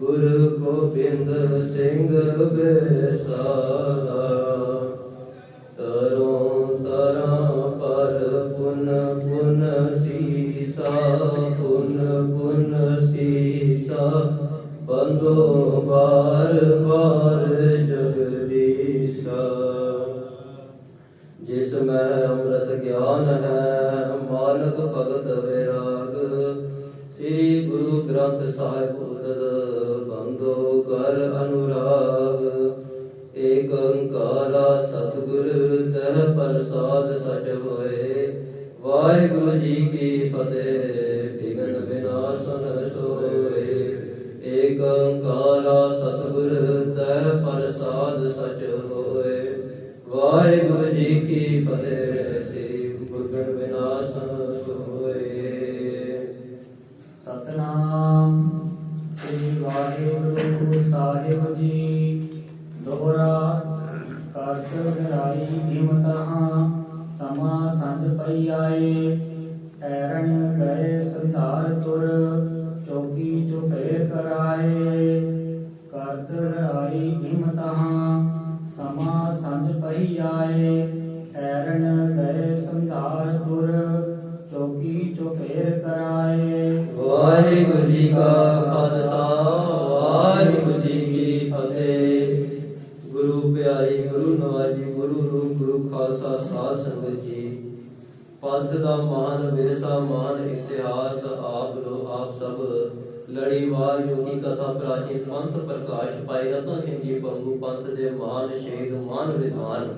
ਗੁਰੂ ਗੋਬਿੰਦ ਸਿੰਘ ਬੇਸਾਲਾ ਕੀ ਫਤਿਹ ਲੜੀਵਾਰ ਯੋਗੀ ਕਥਾ ਪ੍ਰਾਚੀਨ ਪੰਥ ਪ੍ਰਕਾਸ਼ ਪਾਈ ਰਤਨ ਸਿੰਘ ਜੀ ਬੰਗੂ ਪੰਥ ਦੇ ਮਹਾਨ ਸ਼ਹੀਦ, ਮਹਾਨ ਵਿਦਵਾਨ।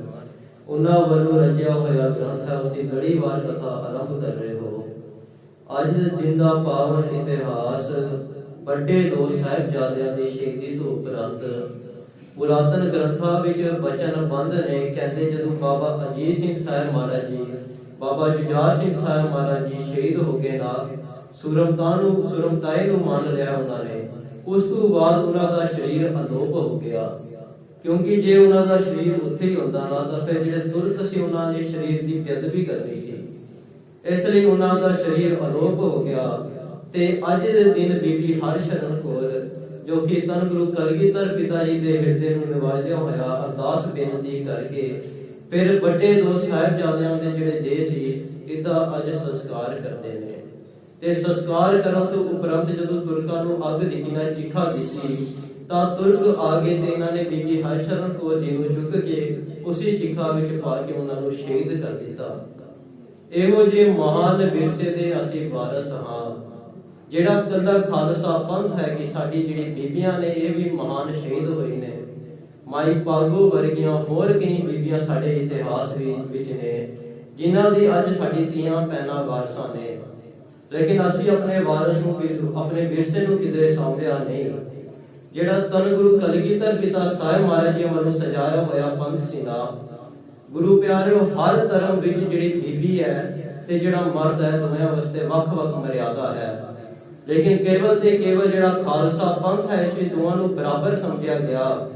ਉਹਨਾਂ ਵੱਲੋਂ ਰਚਿਆ ਹੋਇਆ ਗ੍ਰੰਥ ਹੈ ਉਸ ਲੜੀਵਾਰ ਕਥਾ ਆਰੰਭ ਕਰ ਰਹੇ ਹੋ। ਅੱਜ ਦੇ ਪਾਵਨ ਇਤਿਹਾਸ, ਵੱਡੇ ਦੋ ਸਾਹਿਬਜ਼ਾਦਿਆਂ ਦੀ ਸ਼ਹੀਦੀ ਤੋਂ ਉਪਰੰਤ ਪੁਰਾਤਨ ਗ੍ਰੰਥਾਂ ਵਿੱਚ ਬਚਨ ਨੇ, ਕਹਿੰਦੇ ਜਦੋਂ ਬਾਬਾ ਅਜੀਤ ਸਿੰਘ ਸਾਹਿਬ ਮਹਾਰਾਜ ਜੀ, ਬਾਬਾ ਜੁਝਾਰ ਸਿੰਘ ਸਾਹਿਬ ਮਹਾਰਾਜ ਜੀ ਸ਼ਹੀਦ ਹੋ ਗਏ ਨਾ ਸੁਰਮਤਾ ਨੂੰ ਸੁਰਮਤਾਈ ਨੂੰ ਮੰਨ ਲਿਆ ਉਹਨਾਂ ਨੇ। ਉਸ ਤੋਂ ਬਾਅਦ ਉਹਨਾਂ ਦਾ ਸਰੀਰ ਅਲੋਪ ਹੋ ਗਿਆ। ਕਿਉਂਕਿ ਜੇ ਉਹਨਾਂ ਦਾ ਸਰੀਰ ਉੱਥੇ ਹੀ ਹੁੰਦਾ ਨਾ, ਤਾਂ ਫਿਰ ਜਿਹੜੇ ਤੁਰਕ ਸੀ ਉਹਨਾਂ ਨੇ ਸਰੀਰ ਦੀ ਬੇਅਦਬੀ ਕਰਨੀ ਸੀ। ਇਸ ਲਈ ਉਹਨਾਂ ਦਾ ਸਰੀਰ ਅਲੋਪ ਹੋ ਗਿਆ। ਤੇ ਅੱਜ ਦੇ ਦਿਨ ਬੀਬੀ ਹਰਸ਼ਰਨ ਕੌਰ, ਜੋ ਕਿ ਤਨ ਗੁਰੂ ਕਲਗੀਧਰ ਪਿਤਾ ਜੀ ਦੇ ਹਿਰਦੇ ਨੂੰ ਨਿਵਾਜਦਿਆਂ ਹੋਇਆ ਅਰਦਾਸ ਬੇਨਤੀ ਕਰਕੇ, ਫਿਰ ਵੱਡੇ ਦੋ ਸਾਹਿਬਜ਼ਾਦਿਆਂ ਦੇ ਜਿਹੜੇ ਦੇ ਸੀ ਇਹਦਾ ਅੱਜ ਸੰਸਕਾਰ ਕਰਦੇ ਨੇ। ਤੇ ਸੰਸਕਾਰ ਕਰਨ ਤੋਂ ਉਪਰੰਤ ਜਦੋਂ ਤੁਰਕਾਂ ਨੂੰ ਅੱਗ ਦਿਖੀ ਨਾ ਦਿੱਤੀ ਤਾਂ ਤੁਰਕ ਆ ਗਏ ਤੇ ਇਹਨਾਂ ਨੇ ਬੀਬੀ ਹਰਸ਼ਰਨ ਕੌਰ ਜੀ ਨੂੰ ਚੁੱਕ ਕੇ ਉਸੇ ਚਿਖਾ ਵਿੱਚ ਪਾ ਕੇ ਉਹਨਾਂ ਨੂੰ ਸ਼ਹੀਦ ਕਰ ਦਿੱਤਾ। ਇਹੋ ਜਿਹੇ ਮਹਾਨ ਵਿਰਸੇ ਦੇ ਅਸੀਂ ਵਾਰਸ ਹਾਂ, ਜਿਹੜਾ ਕੱਲਾ ਖਾਲਸਾ ਪੰਥ ਹੈ ਕਿ ਸਾਡੀ ਜਿਹੜੀ ਬੀਬੀਆਂ ਨੇ ਇਹ ਵੀ ਮਹਾਨ ਸ਼ਹੀਦ ਹੋਏ ਨੇ। ਮਾਈ ਪਾਗੋ ਵਰਗੀਆਂ ਹੋਰ ਕਈ ਬੀਬੀਆਂ ਸਾਡੇ ਇਤਿਹਾਸ ਵੀ- ਵਿੱਚ ਨੇ, ਜਿਨ੍ਹਾਂ ਦੀ ਅੱਜ ਸਾਡੀ ਧੀਆਂ ਪੈਣਾ ਵਾਰਸਾਂ ਨੇ ਲੇਕਿਨ ਅਸੀਂ ਆਪਣੇ ਵਾਰਸ ਨੂੰ ਆਪਣੇ ਵਿਰਸੇ ਨੂੰ ਕਿਧਰੇ ਸਾਂਭਿਆ ਨਹੀਂ। ਜਿਹੜਾ ਤਨ ਗੁਰੂ ਕਲਗੀਧਰ ਪਿਤਾ ਸਾਹਿਬ ਮਹਾਰਾਜ ਜੀ ਵੱਲੋਂ ਸਜਾਇਆ ਹੋਇਆ ਪੰਥ ਸੀ ਨਾ, ਗੁਰੂ ਪਿਆਰਿਓ, ਹਰ ਧਰਮ ਵਿੱਚ ਜਿਹੜੀ ਬੀਬੀ ਹੈ ਤੇ ਜਿਹੜਾ ਮਰਦ ਹੈ ਦੋਹਾਂ ਵਾਸਤੇ ਵੱਖ-ਵੱਖ ਮਰਿਆਦਾ ਹੈ। ਲੇਕਿਨ ਕੇਵਲ ਤੇ ਕੇਵਲ ਜਿਹੜਾ ਖਾਲਸਾ ਪੰਥ ਹੈ, ਇਸ ਵਿੱਚ ਦੋਵਾਂ ਨੂੰ ਬਰਾਬਰ ਸਮਝਿਆ ਗਿਆ।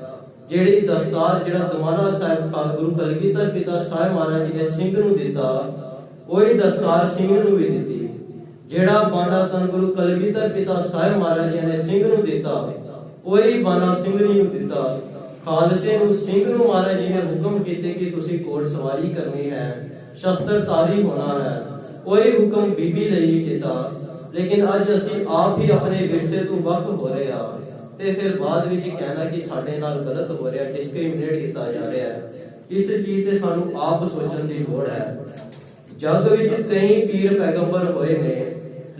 ਜਿਹੜੀ ਦਸਤਾਰ ਜਿਹੜਾ ਦਮਾਲਾ ਸਾਹਿਬ ਖਾਲ ਗੁਰੂ ਕਲਗੀਧਰ ਪਿਤਾ ਸਾਹਿਬ ਮਹਾਰਾਜ ਜੀ ਨੇ ਸਿੰਘ ਨੂੰ ਦਿੱਤਾ, ਉਹੀ ਦਸਤਾਰ ਸਿੰਘ ਨੂੰ ਵੀ ਦਿੱਤੀ। ਜਿਹੜਾ ਬਾਣਾ ਤਨ ਗੁਰੂ ਕਲਗੀਧਰ ਪਿਤਾ ਸਾਹਿਬ ਮਹਾਰਾਜ ਜੀ ਨੇ ਸਿੰਘ ਨੂੰ ਦਿੱਤਾ ਉਹੀ ਬਾਣਾ ਸਿੰਘਣੀ ਨੂੰ ਦਿੱਤਾ। ਖਾਲਸੇ ਨੂੰ ਸਿੰਘ ਨੂੰ ਮਹਾਰਾਜ ਜੀ ਨੇ ਹੁਕਮ ਕੀਤੇ ਕਿ ਤੁਸੀਂ ਕੋਟ ਸਵਾਰੀ ਕਰਨੀ ਹੈ, ਸ਼ਸਤਰਧਾਰੀ ਹੋਣਾ ਹੈ। ਕੋਈ ਹੁਕਮ ਬੀਬੀ ਲਈ ਨਹੀਂ ਕੀਤਾ, ਲੇਕਿਨ ਅੱਜ ਅਸੀਂ ਆਪ ਹੀ ਆਪਣੇ ਵਿਰਸੇ ਤੋਂ ਵੱਖ ਹੋ ਰਹੇ ਹਾਂ। ਤੇ ਫਿਰ ਬਾਅਦ ਵਿੱਚ ਕਹਿਣਾ ਕਿ ਸਾਡੇ ਨਾਲ ਗਲਤ ਹੋ ਰਿਹਾ ਡਿਸਕ੍ਰਿਮੀਨੇਟ ਕੀਤਾ ਜਾ ਰਿਹਾ ਇਸ ਚੀਜ਼ ਤੇ ਸਾਨੂੰ ਆਪ ਸੋਚਣ ਦੀ ਲੋੜ ਹੈ। ਜਗ ਵਿੱਚ ਕਈ ਪੀਰ ਪੈਗੰਬਰ ਹੋਏ ਨੇ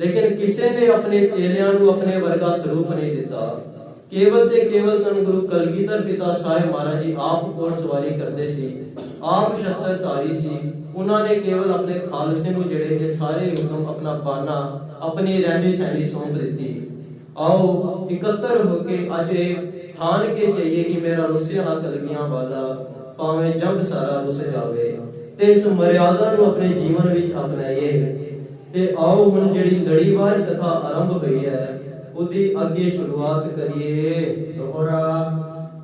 ਲੇਕਿਨ ਕਿਸੇ ਨੇ ਆਪਣੇ ਚੇਲਿਆਂ ਨੂੰ ਆਪਣੇ ਵਰਗਾ ਸਰੂਪ ਨਹੀਂ ਦਿੱਤਾ। ਕੇਵਲ ਤੇ ਕੇਵਲ ਤਨ ਗੁਰੂ ਕਲਗੀਧਰ ਪਿਤਾ ਸਾਹਿਬ ਮਹਾਰਾਜ ਜੀ ਆਪ ਕੋਟ ਸਵਾਰੀ ਕਰਦੇ ਸੀ, ਆਪ ਸ਼ਸਤਰਧਾਰੀ ਸੀ। ਉਹਨਾਂ ਨੇ ਕੇਵਲ ਆਪਣੇ ਖਾਲਸੇ ਨੂੰ ਜਿਹੜੇ ਇਹ ਸਾਰੇ ਹੁਕਮ ਆਪਣਾ ਬਾਨਾ, ਆਪਣੀ ਰਹਿਣੀ ਸਹਿਣੀ ਸੌਂਪ ਦਿੱਤੀ। ਆਓ ਇਕੱਤਰ ਹੋ ਕੇ ਅੱਜ ਇਹ ਠਾਣ ਕੇ ਚਾਹੀਏ ਕਿ ਮੇਰਾ ਰੁੱਸਿਆ ਹੱਥ ਲੱਗੀਆਂ ਵਾਲਾ ਭਾਵੇਂ ਜੰਗ ਸਾਰਾ ਰੁੱਸ ਜਾਵੇ ਤੇ ਇਸ ਮਰਿਆਦਾ ਨੂੰ ਆਪਣੇ ਜੀਵਨ ਵਿੱਚ ਅਪਣਾਈਏ। ਤੇ ਆਓ ਹੁਣ ਜਿਹੜੀ ਲੜੀਵਾਰ ਕਥਾ ਆਰੰਭ ਹੋਈ ਹੈ ਉਹਦੀ ਅੱਗੇ ਸ਼ੁਰੂਆਤ ਕਰੀਏ। ਦੋਹਰਾ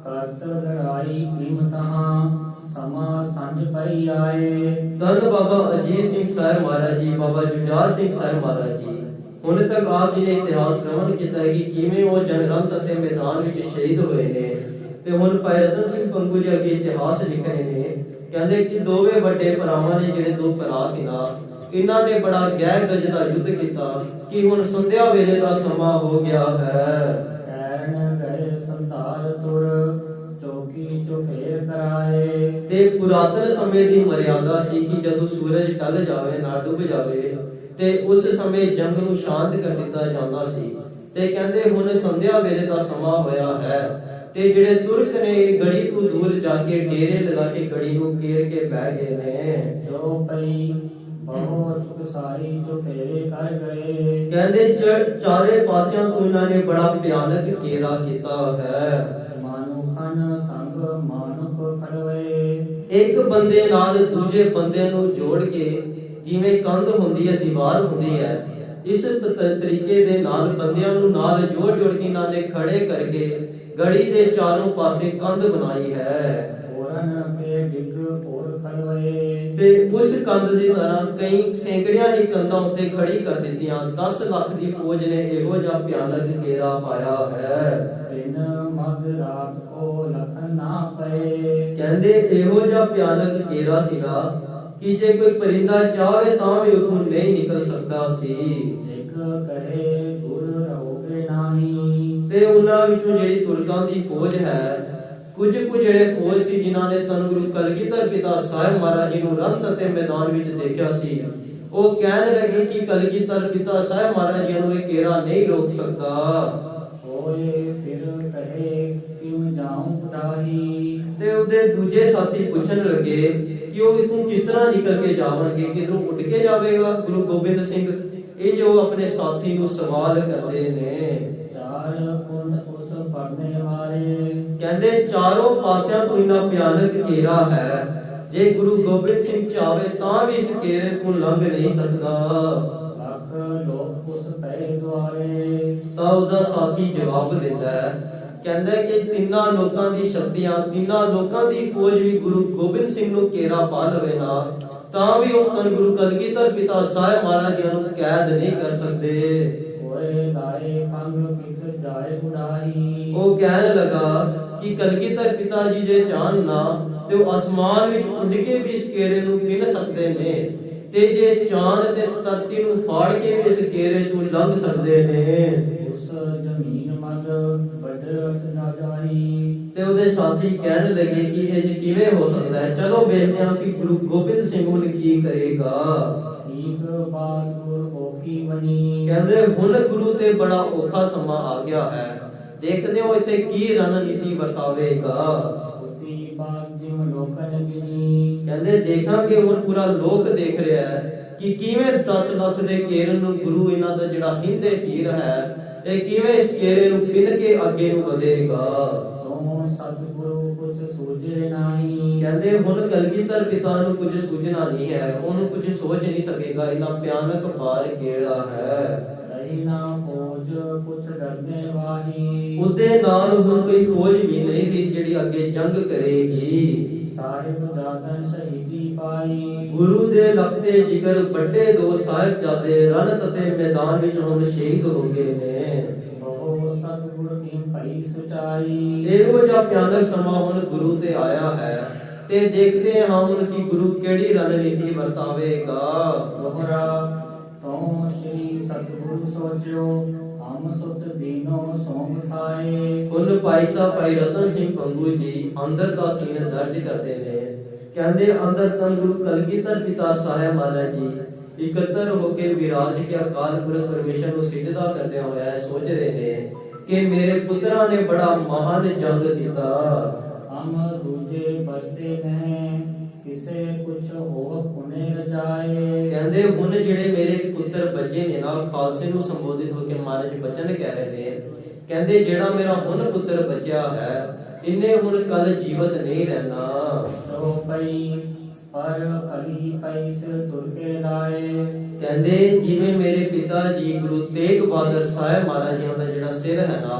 ਕਰਤ ਗਰਾਈ ਨਿਮਤਹਾਂ ਸਮਾ ਸੰਜ ਪਈ ਆਏ। ਧੰਨ ਬਾਬਾ ਅਜੀਤ ਸਿੰਘ ਸਾਹਿਬ ਮਹਾਰਾਜ ਜੀ ਬਾਬਾ ਜੁਝਾਰ ਸਿੰਘ ਸਾਹਿਬ ਮਹਾਰਾਜ ਜੀ। ਹੁਣ ਤੱਕ ਆਪ ਜੀ ਨੇ ਇਤਿਹਾਸ ਸ਼੍ਰਵਣ ਕੀਤਾ ਹੈ ਕਿ ਕਿਵੇਂ ਉਹ ਜਨਰੰਤ ਅਤੇ ਮੈਦਾਨ ਵਿੱਚ ਸ਼ਹੀਦ ਹੋਏ ਨੇ। ਤੇ ਹੁਣ ਭਾਈ ਰਤਨ ਸਿੰਘ ਪੰਗੂ ਜੀ ਅੱਗੇ ਇਤਿਹਾਸ ਲਿਖ ਰਹੇ ਨੇ। ਕਹਿੰਦੇ ਕਿ ਦੋਵੇਂ ਵੱਡੇ ਭਰਾਵਾਂ ਨੇ ਜਿਹੜੇ ਦੋ ਭਰਾ ਸੀ ਨਾ ਇਹਨਾਂ ਨੇ ਬੜਾ ਗਹਿ ਗਜ ਦਾ ਯੁੱਧ ਕੀਤਾ ਕਿ ਹੁਣ ਸੰਧਿਆ ਵੇਲੇ ਦਾ ਸਮਾਂ ਹੋ ਗਿਆ ਹੈ। ਕੈਰਨ ਕਰੇ ਸੰਤਾਰ ਤੁਰ ਚੌਕੀ ਚੁਫੇਰ ਕਰਾਏ। ਤੇ ਪੁਰਾਤਨ ਸਮੇਂ ਦੀ ਮਰਿਆਦਾ ਸੀ ਕਿ ਜਦੋਂ ਸੂਰਜ ਢਲ ਜਾਵੇ ਨਾ ਡੁੱਬ ਜਾਵੇ ਤੇ ਉਸ ਸਮੇਂ ਜੰਗ ਨੂੰ ਸ਼ਾਂਤ ਕਰ ਦਿੱਤਾ ਜਾਂਦਾ ਸੀ। ਤੇ ਕਹਿੰਦੇ ਹੁਣ ਸੰਧਿਆ ਵੇਲੇ ਦਾ ਸਮਾਂ ਹੋਇਆ ਹੈ। ਤੇ ਜਿਹੜੇ ਤੁਰਕ ਨੇ ਗੜੀ ਤੋਂ ਦੂਰ ਜਾ ਕੇ ਡੇਰੇ ਲਗਾ ਕੇ ਗੜੀ ਨੂੰ ਘੇਰ ਕੇ ਬਹਿ ਗਏ ਨੇ। ਜੋ ਪਈ ਬਹੁ ਚੁਕਸਾਈ ਚੁਫੇਰੇ ਕਰ ਗਏ ਕਹਿੰਦੇ ਚਾਰੇ ਪਾਸਿਆਂ ਤੋਂ ਇਹਨਾਂ ਨੇ ਬੜਾ ਭਿਆਨਕ ਕੀਤਾ ਹੈ। ਮਾਨੁਖਨ ਸੰਗ ਮਾਨੁਖ ਖੜਵੇ। ਇੱਕ ਬੰਦੇ ਨਾਲ ਦੂਜੇ ਬੰਦੇ ਨੂੰ ਜੋੜ ਕੇ ਜਿਵੇਂ ਕੰਧ ਹੁੰਦੀ ਹੈ ਦੀਵਾਰ ਹੁੰਦੀ ਹੈ ਇਸ ਤਰੀਕੇ ਦੇ ਨਾਲ ਬੰਦਿਆਂ ਨੂੰ ਨਾਲ ਜੋੜ ਜੋੜ ਕੇ ਇਹਨਾਂ ਨੇ ਖੜੇ ਕਰਕੇ ਗੜੀ ਦੇ ਚਾਰੋਂ ਪਾਸੇ ਕੰਧ ਬਣਾਈ ਹੈ। ਤੇ ਉਸ ਕੰਧ ਦੀ ਤਰ੍ਹਾਂ ਕਈ ਸੈਂਕੜਿਆਂ ਦੀ ਕੰਧਾਂ ਉੱਤੇ ਖੜੀ ਕਰ ਦਿੱਤੀਆਂ। 10 ਲੱਖ ਦੀ ਫੌਜ ਨੇ ਇਹੋ ਜਿਹਾ ਭਿਆਨਕ ਘੇਰਾ ਪਾਇਆ ਹੈ। ਦਿਨ ਮਧ ਰਾਤ ਕੋ ਲਖਨ ਨਾ ਪਏ। ਕਹਿੰਦੇ ਇਹੋ ਜਿਹਾ ਭਿਆਨਕ ਘੇਰਾ ਸੀਗਾ ਕਿ ਜੇ ਕੋਈ ਪਰਿੰਦਾ ਚਾਹੇ ਤਾਂ ਵੀ ਉਥੋਂ ਨਹੀਂ ਨਿਕਲ ਸਕਦਾ ਸੀ। ਇੱਕ ਕਹੇ ਗੁਰ ਰਹੋਗੇ ਨਾਹੀ। ਤੇ ਉਹਨਾਂ ਵਿੱਚੋਂ ਜਿਹੜੀ ਤੁਰਕਾਂ ਦੀ ਫੌਜ ਹੈ ਕੁਝ ਕੁ ਜਿਹੜੇ ਫੌਜ ਸੀ ਜਿਨ੍ਹਾਂ ਨੇ ਤਨ ਗੁਰੂ ਕਲਗੀਧਰ ਪਿਤਾ ਸਾਹਿਬ ਮਹਾਰਾਜ ਜੀ ਨੂੰ ਰੰਤ ਅਤੇ ਮੈਦਾਨ ਵਿੱਚ ਦੇਖਿਆ ਸੀ ਉਹ ਕਹਿਣ ਲੱਗੇ ਕਿ ਕਲਗੀਧਰ ਪਿਤਾ ਸਾਹਿਬ ਮਹਾਰਾਜ ਜੀ ਨੂੰ ਇਹ ਘੇਰਾ ਨਹੀਂ ਰੋਕ ਸਕਦਾ। ਹੋਏ ਫਿਰ ਕਹੇ ਕਿਉ ਜਾਉ ਪਟਾਹੀ? ਤੇ ਉਹਦੇ ਦੂਜੇ ਸਾਥੀ ਪੁੱਛਣ ਲੱਗੇ ਕਿ ਉਹ ਇਥੋਂ ਕਿਸ ਤਰ੍ਹਾਂ ਨਿਕਲ ਕੇ ਜਾਵਣਗੇ ਕਿਧਰੋਂ ਉੱਡ ਕੇ ਜਾਵੇਗਾ ਗੁਰੂ ਗੋਬਿੰਦ ਸਿੰਘ? ਇਹ ਜੋ ਆਪਣੇ ਸਾਥੀ ਨੂੰ ਸਵਾਲ ਕਰਦੇ ਨੇ। ਚਾਰ ਕੁੰਡ ਉਸ ਪਰਨੇ ਵਾਰੇ ਕਹਿੰਦੇ ਚਾਰੋਂ ਪਾਸਿਆਂ ਤੋਂ ਇਨਾ ਭਿਆਨਕ ਘੇਰਾ ਹੈ। ਜੇ ਗੁਰੂ ਗੋਬਿੰਦ ਸਿੰਘ ਚਾਵੇ ਤਾਂ ਵੀ ਇਸ ਘੇਰੇ ਤੋਂ ਲੰਘ ਨਹੀਂ ਸਕਦਾ। ਲੱਖ ਲੋਕ ਉਸ ਪੈ ਦੁਆਰੇ। ਤਾਂ ਉਹਦਾ ਸਾਥੀ ਜਵਾਬ ਦਿੰਦਾ ਹੈ। ਕਹਿੰਦਾ ਕਿ ਤਿੰਨਾਂ ਲੋਕਾਂ ਦੀ ਸ਼ਕਤੀਆਂ ਤਿੰਨਾਂ ਲੋਕਾਂ ਦੀ ਫੌਜ ਵੀ ਗੁਰੂ ਗੋਬਿੰਦ ਸਿੰਘ ਨੂੰ ਘੇਰਾ ਪਾ ਲਵੇ ਨਾ ਤਾਂ ਵੀ ਉਹ ਤਨ ਗੁਰੂ ਕਲਗੀਧਰ ਪਿਤਾ ਸਾਹਿਬ ਮਹਾਰਾਜ ਨੂੰ ਕੈਦ ਨਹੀਂ ਕਰ ਸਕਦੇ। ਹੋਏ ਲਾਏ ਫੰਗ ਉਹ ਕਹਿਣ ਲੱਗਾ ਕਿ ਕਲਗੀਧਰ ਪਿਤਾ ਜੀ ਜੇ ਚਾਹਨ ਨਾ ਤੇ ਉਹ ਅਸਮਾਨ ਵਿੱਚ ਉੱਡ ਕੇ ਵੀ ਇਸ ਘੇਰੇ ਨੂੰ ਗਿਣ ਸਕਦੇ ਨੇ ਤੇ ਜੇ ਚਾਂਦ ਤੇ ਧਰਤੀ ਨੂੰ ਫਾੜ ਕੇ ਵੀ ਇਸ ਘੇਰੇ ਤੋਂ ਲੰਘ ਸਕਦੇ ਨੇ। ਉਸ ਜ਼ਮੀਨ ਮਦ ਬਦਰਤ ਉਹਦੇ ਸਾਥੀ ਕਹਿਣ ਲੱਗੇ ਕਿ ਇਹ ਕਿਵੇਂ ਹੋ ਸਕਦਾ ਹੈ? ਚਲੋ ਵੇਖਦੇ ਹਾਂ ਕਿ ਗੁਰੂ ਗੋਬਿੰਦ ਸਿੰਘ ਹੁਣ ਕੀ ਕਰੇਗਾ। ਠੀਕ ਬਾਦੁਰ ਹੋਕੀ ਬਣੀ ਕਹਿੰਦੇ ਹੁਣ ਗੁਰੂ ਤੇ ਬੜਾ ਔਖਾ ਸਮਾਂ ਆ ਗਿਆ ਹੈ। ਦੇਖਦੇ ਹੋ ਇੱਥੇ ਕੀ ਰਣਨੀਤੀ ਵਰਤਾਵੇਗਾ। ਕਹਿੰਦੇ ਦੇਖਾਂਗੇ ਹੁਣ ਪੂਰਾ ਲੋਕ ਦੇਖ ਰਿਹਾ ਹੈ ਕਿ ਕਿਵੇਂ 10 ਲੱਖ ਦੇ ਕੇਰਨ ਨੂੰ ਗੁਰੂ ਇਹਨਾਂ ਦਾ ਜਿਹੜਾ ਹਿੰਦੇ ਪੀਰ ਹੈ ਇਹ ਕਿਵੇਂ ਇਸ ਕੇਰੇ ਨੂੰ ਪਿੰਨ ਕੇ ਅੱਗੇ ਨੂੰ ਵਧੇਗਾ। ਕਹਿੰਦੇ ਹੁਣ ਕਲਗੀਧਰ ਪਿਤਾ ਨੂੰ ਕੁਝ ਸੂਝਣਾ ਨਹੀਂ ਹੈ ਉਹਨੂੰ ਕੁਝ ਸੋਚ ਨਹੀਂ ਸਕੇਗਾ ਇਹਨਾਂ ਭਿਆਨਕ ਭਾਰ ਕਿਹੜਾ ਹੈ? ਨਾ ਫੌਜ ਕੁਛ ਡਰਦੇ ਵਾਹੀ। ਉਹਦੇ ਨਾਲ ਹੁਣ ਕੋਈ ਫੌਜ ਵੀ ਨਹੀਂ ਸੀ ਜਿਹੜੀ ਅੱਗੇ ਜੰਗ ਕਰੇਗੀ। ਸਾਹਿਬ ਜਾਤਨ ਸ਼ਹੀਦੀ ਪਾਈ। ਗੁਰੂ ਦੇ ਲਖਤੇ ਜਿਗਰ ਵੱਡੇ ਦੋ ਸਾਹਿਬਜ਼ਾਦੇ ਰਣਤ ਅਤੇ ਮੈਦਾਨ ਵਿੱਚ ਹੁਣ ਸ਼ਹੀਦ ਹੋ ਗਏ ਨੇ। ਬਹੁ ਸਤਿਗੁਰ ਭਈ ਸੁਚਾਈ। ਇਹੋ ਜਿਹਾ ਭਿਆਨਕ ਸਮਾਂ ਹੁਣ ਗੁਰੂ ਤੇ ਆਇਆ ਹੈ। ਤੇ ਦੇਖਦੇ ਹਾਂ ਕਿ ਗੁਰੂ ਕਿਹੜੀ ਰਣਨੀਤੀ ਵਰਤਾਵੇਗਾ। ਦੋਹਰਾ ਤੋਂ ਸ੍ਰੀ ਸਤਿਗੁਰ ਸੋਚਿਓ ਹਮ ਸੁਤ ਦੀਨੋ ਸੋਮ ਖਾਏ ਹੁਣ ਭਾਈ ਸਾਹਿਬ ਭਾਈ ਰਤਨ ਸਿੰਘ ਪੰਗੂ ਜੀ ਅੰਦਰ ਦਾ ਸੀਨ ਦਰਜ ਕਰਦੇ ਨੇ। ਕਹਿੰਦੇ ਅੰਦਰ ਤਾਂ ਗੁਰੂ ਕਲਗੀਧਰ ਪਿਤਾ ਸਾਹਿਬ ਮਹਾਰਾਜ ਜੀ ਇਕੱਤਰ ਹੋ ਕੇ ਵਿਰਾਜ ਕੇ ਅਕਾਲ ਪੁਰਖ ਪਰਮੇਸ਼ਰ ਨੂੰ ਸਿਜਦਾ ਕਰਦਿਆਂ ਹੋਇਆ ਸੋਚ ਰਹੇ ਨੇ ਕਿ ਮੇਰੇ ਪੁੱਤਰਾਂ ਨੇ ਬੜਾ ਮਹਾਨ ਜੰਗ ਦਿੱਤਾ ਹਮ ਦੂਜੇ ਬਸਤੇ ਨੇ ਕਿਸੇ ਕੁਛ ਹੋ ਪੁਨੇ ਰਜਾਏ। ਕਹਿੰਦੇ ਹੁਣ ਜਿਹੜੇ ਮੇਰੇ ਪੁੱਤਰ ਬੱਚੇ ਨੇ ਨਾ ਖਾਲਸੇ ਨੂੰ ਸੰਬੋਧਿਤ ਹੋ ਕੇ ਮਹਾਰਾਜ ਬਚਨ ਕਹਿ ਰਹੇ ਨੇ ਕਹਿੰਦੇ ਜਿਹੜਾ ਮੇਰਾ ਹੁਣ ਪੁੱਤਰ ਬਚਿਆ ਹੈ ਇਹਨੇ ਹੁਣ ਕੱਲ ਜੀਵਤ ਨਹੀਂ ਰਹਿਣਾ। ਚੋ ਪਈ ਪਰ ਅਲੀ ਪਈ ਸਿਰ ਤੁਰ ਕੇ ਲਾਏ। ਕਹਿੰਦੇ ਜਿਵੇਂ ਮੇਰੇ ਪਿਤਾ ਜੀ ਗੁਰੂ ਤੇਗ ਬਹਾਦਰ ਸਾਹਿਬ ਮਹਾਰਾਜ ਜੀ ਦਾ ਜਿਹੜਾ ਸਿਰ ਹੈ ਨਾ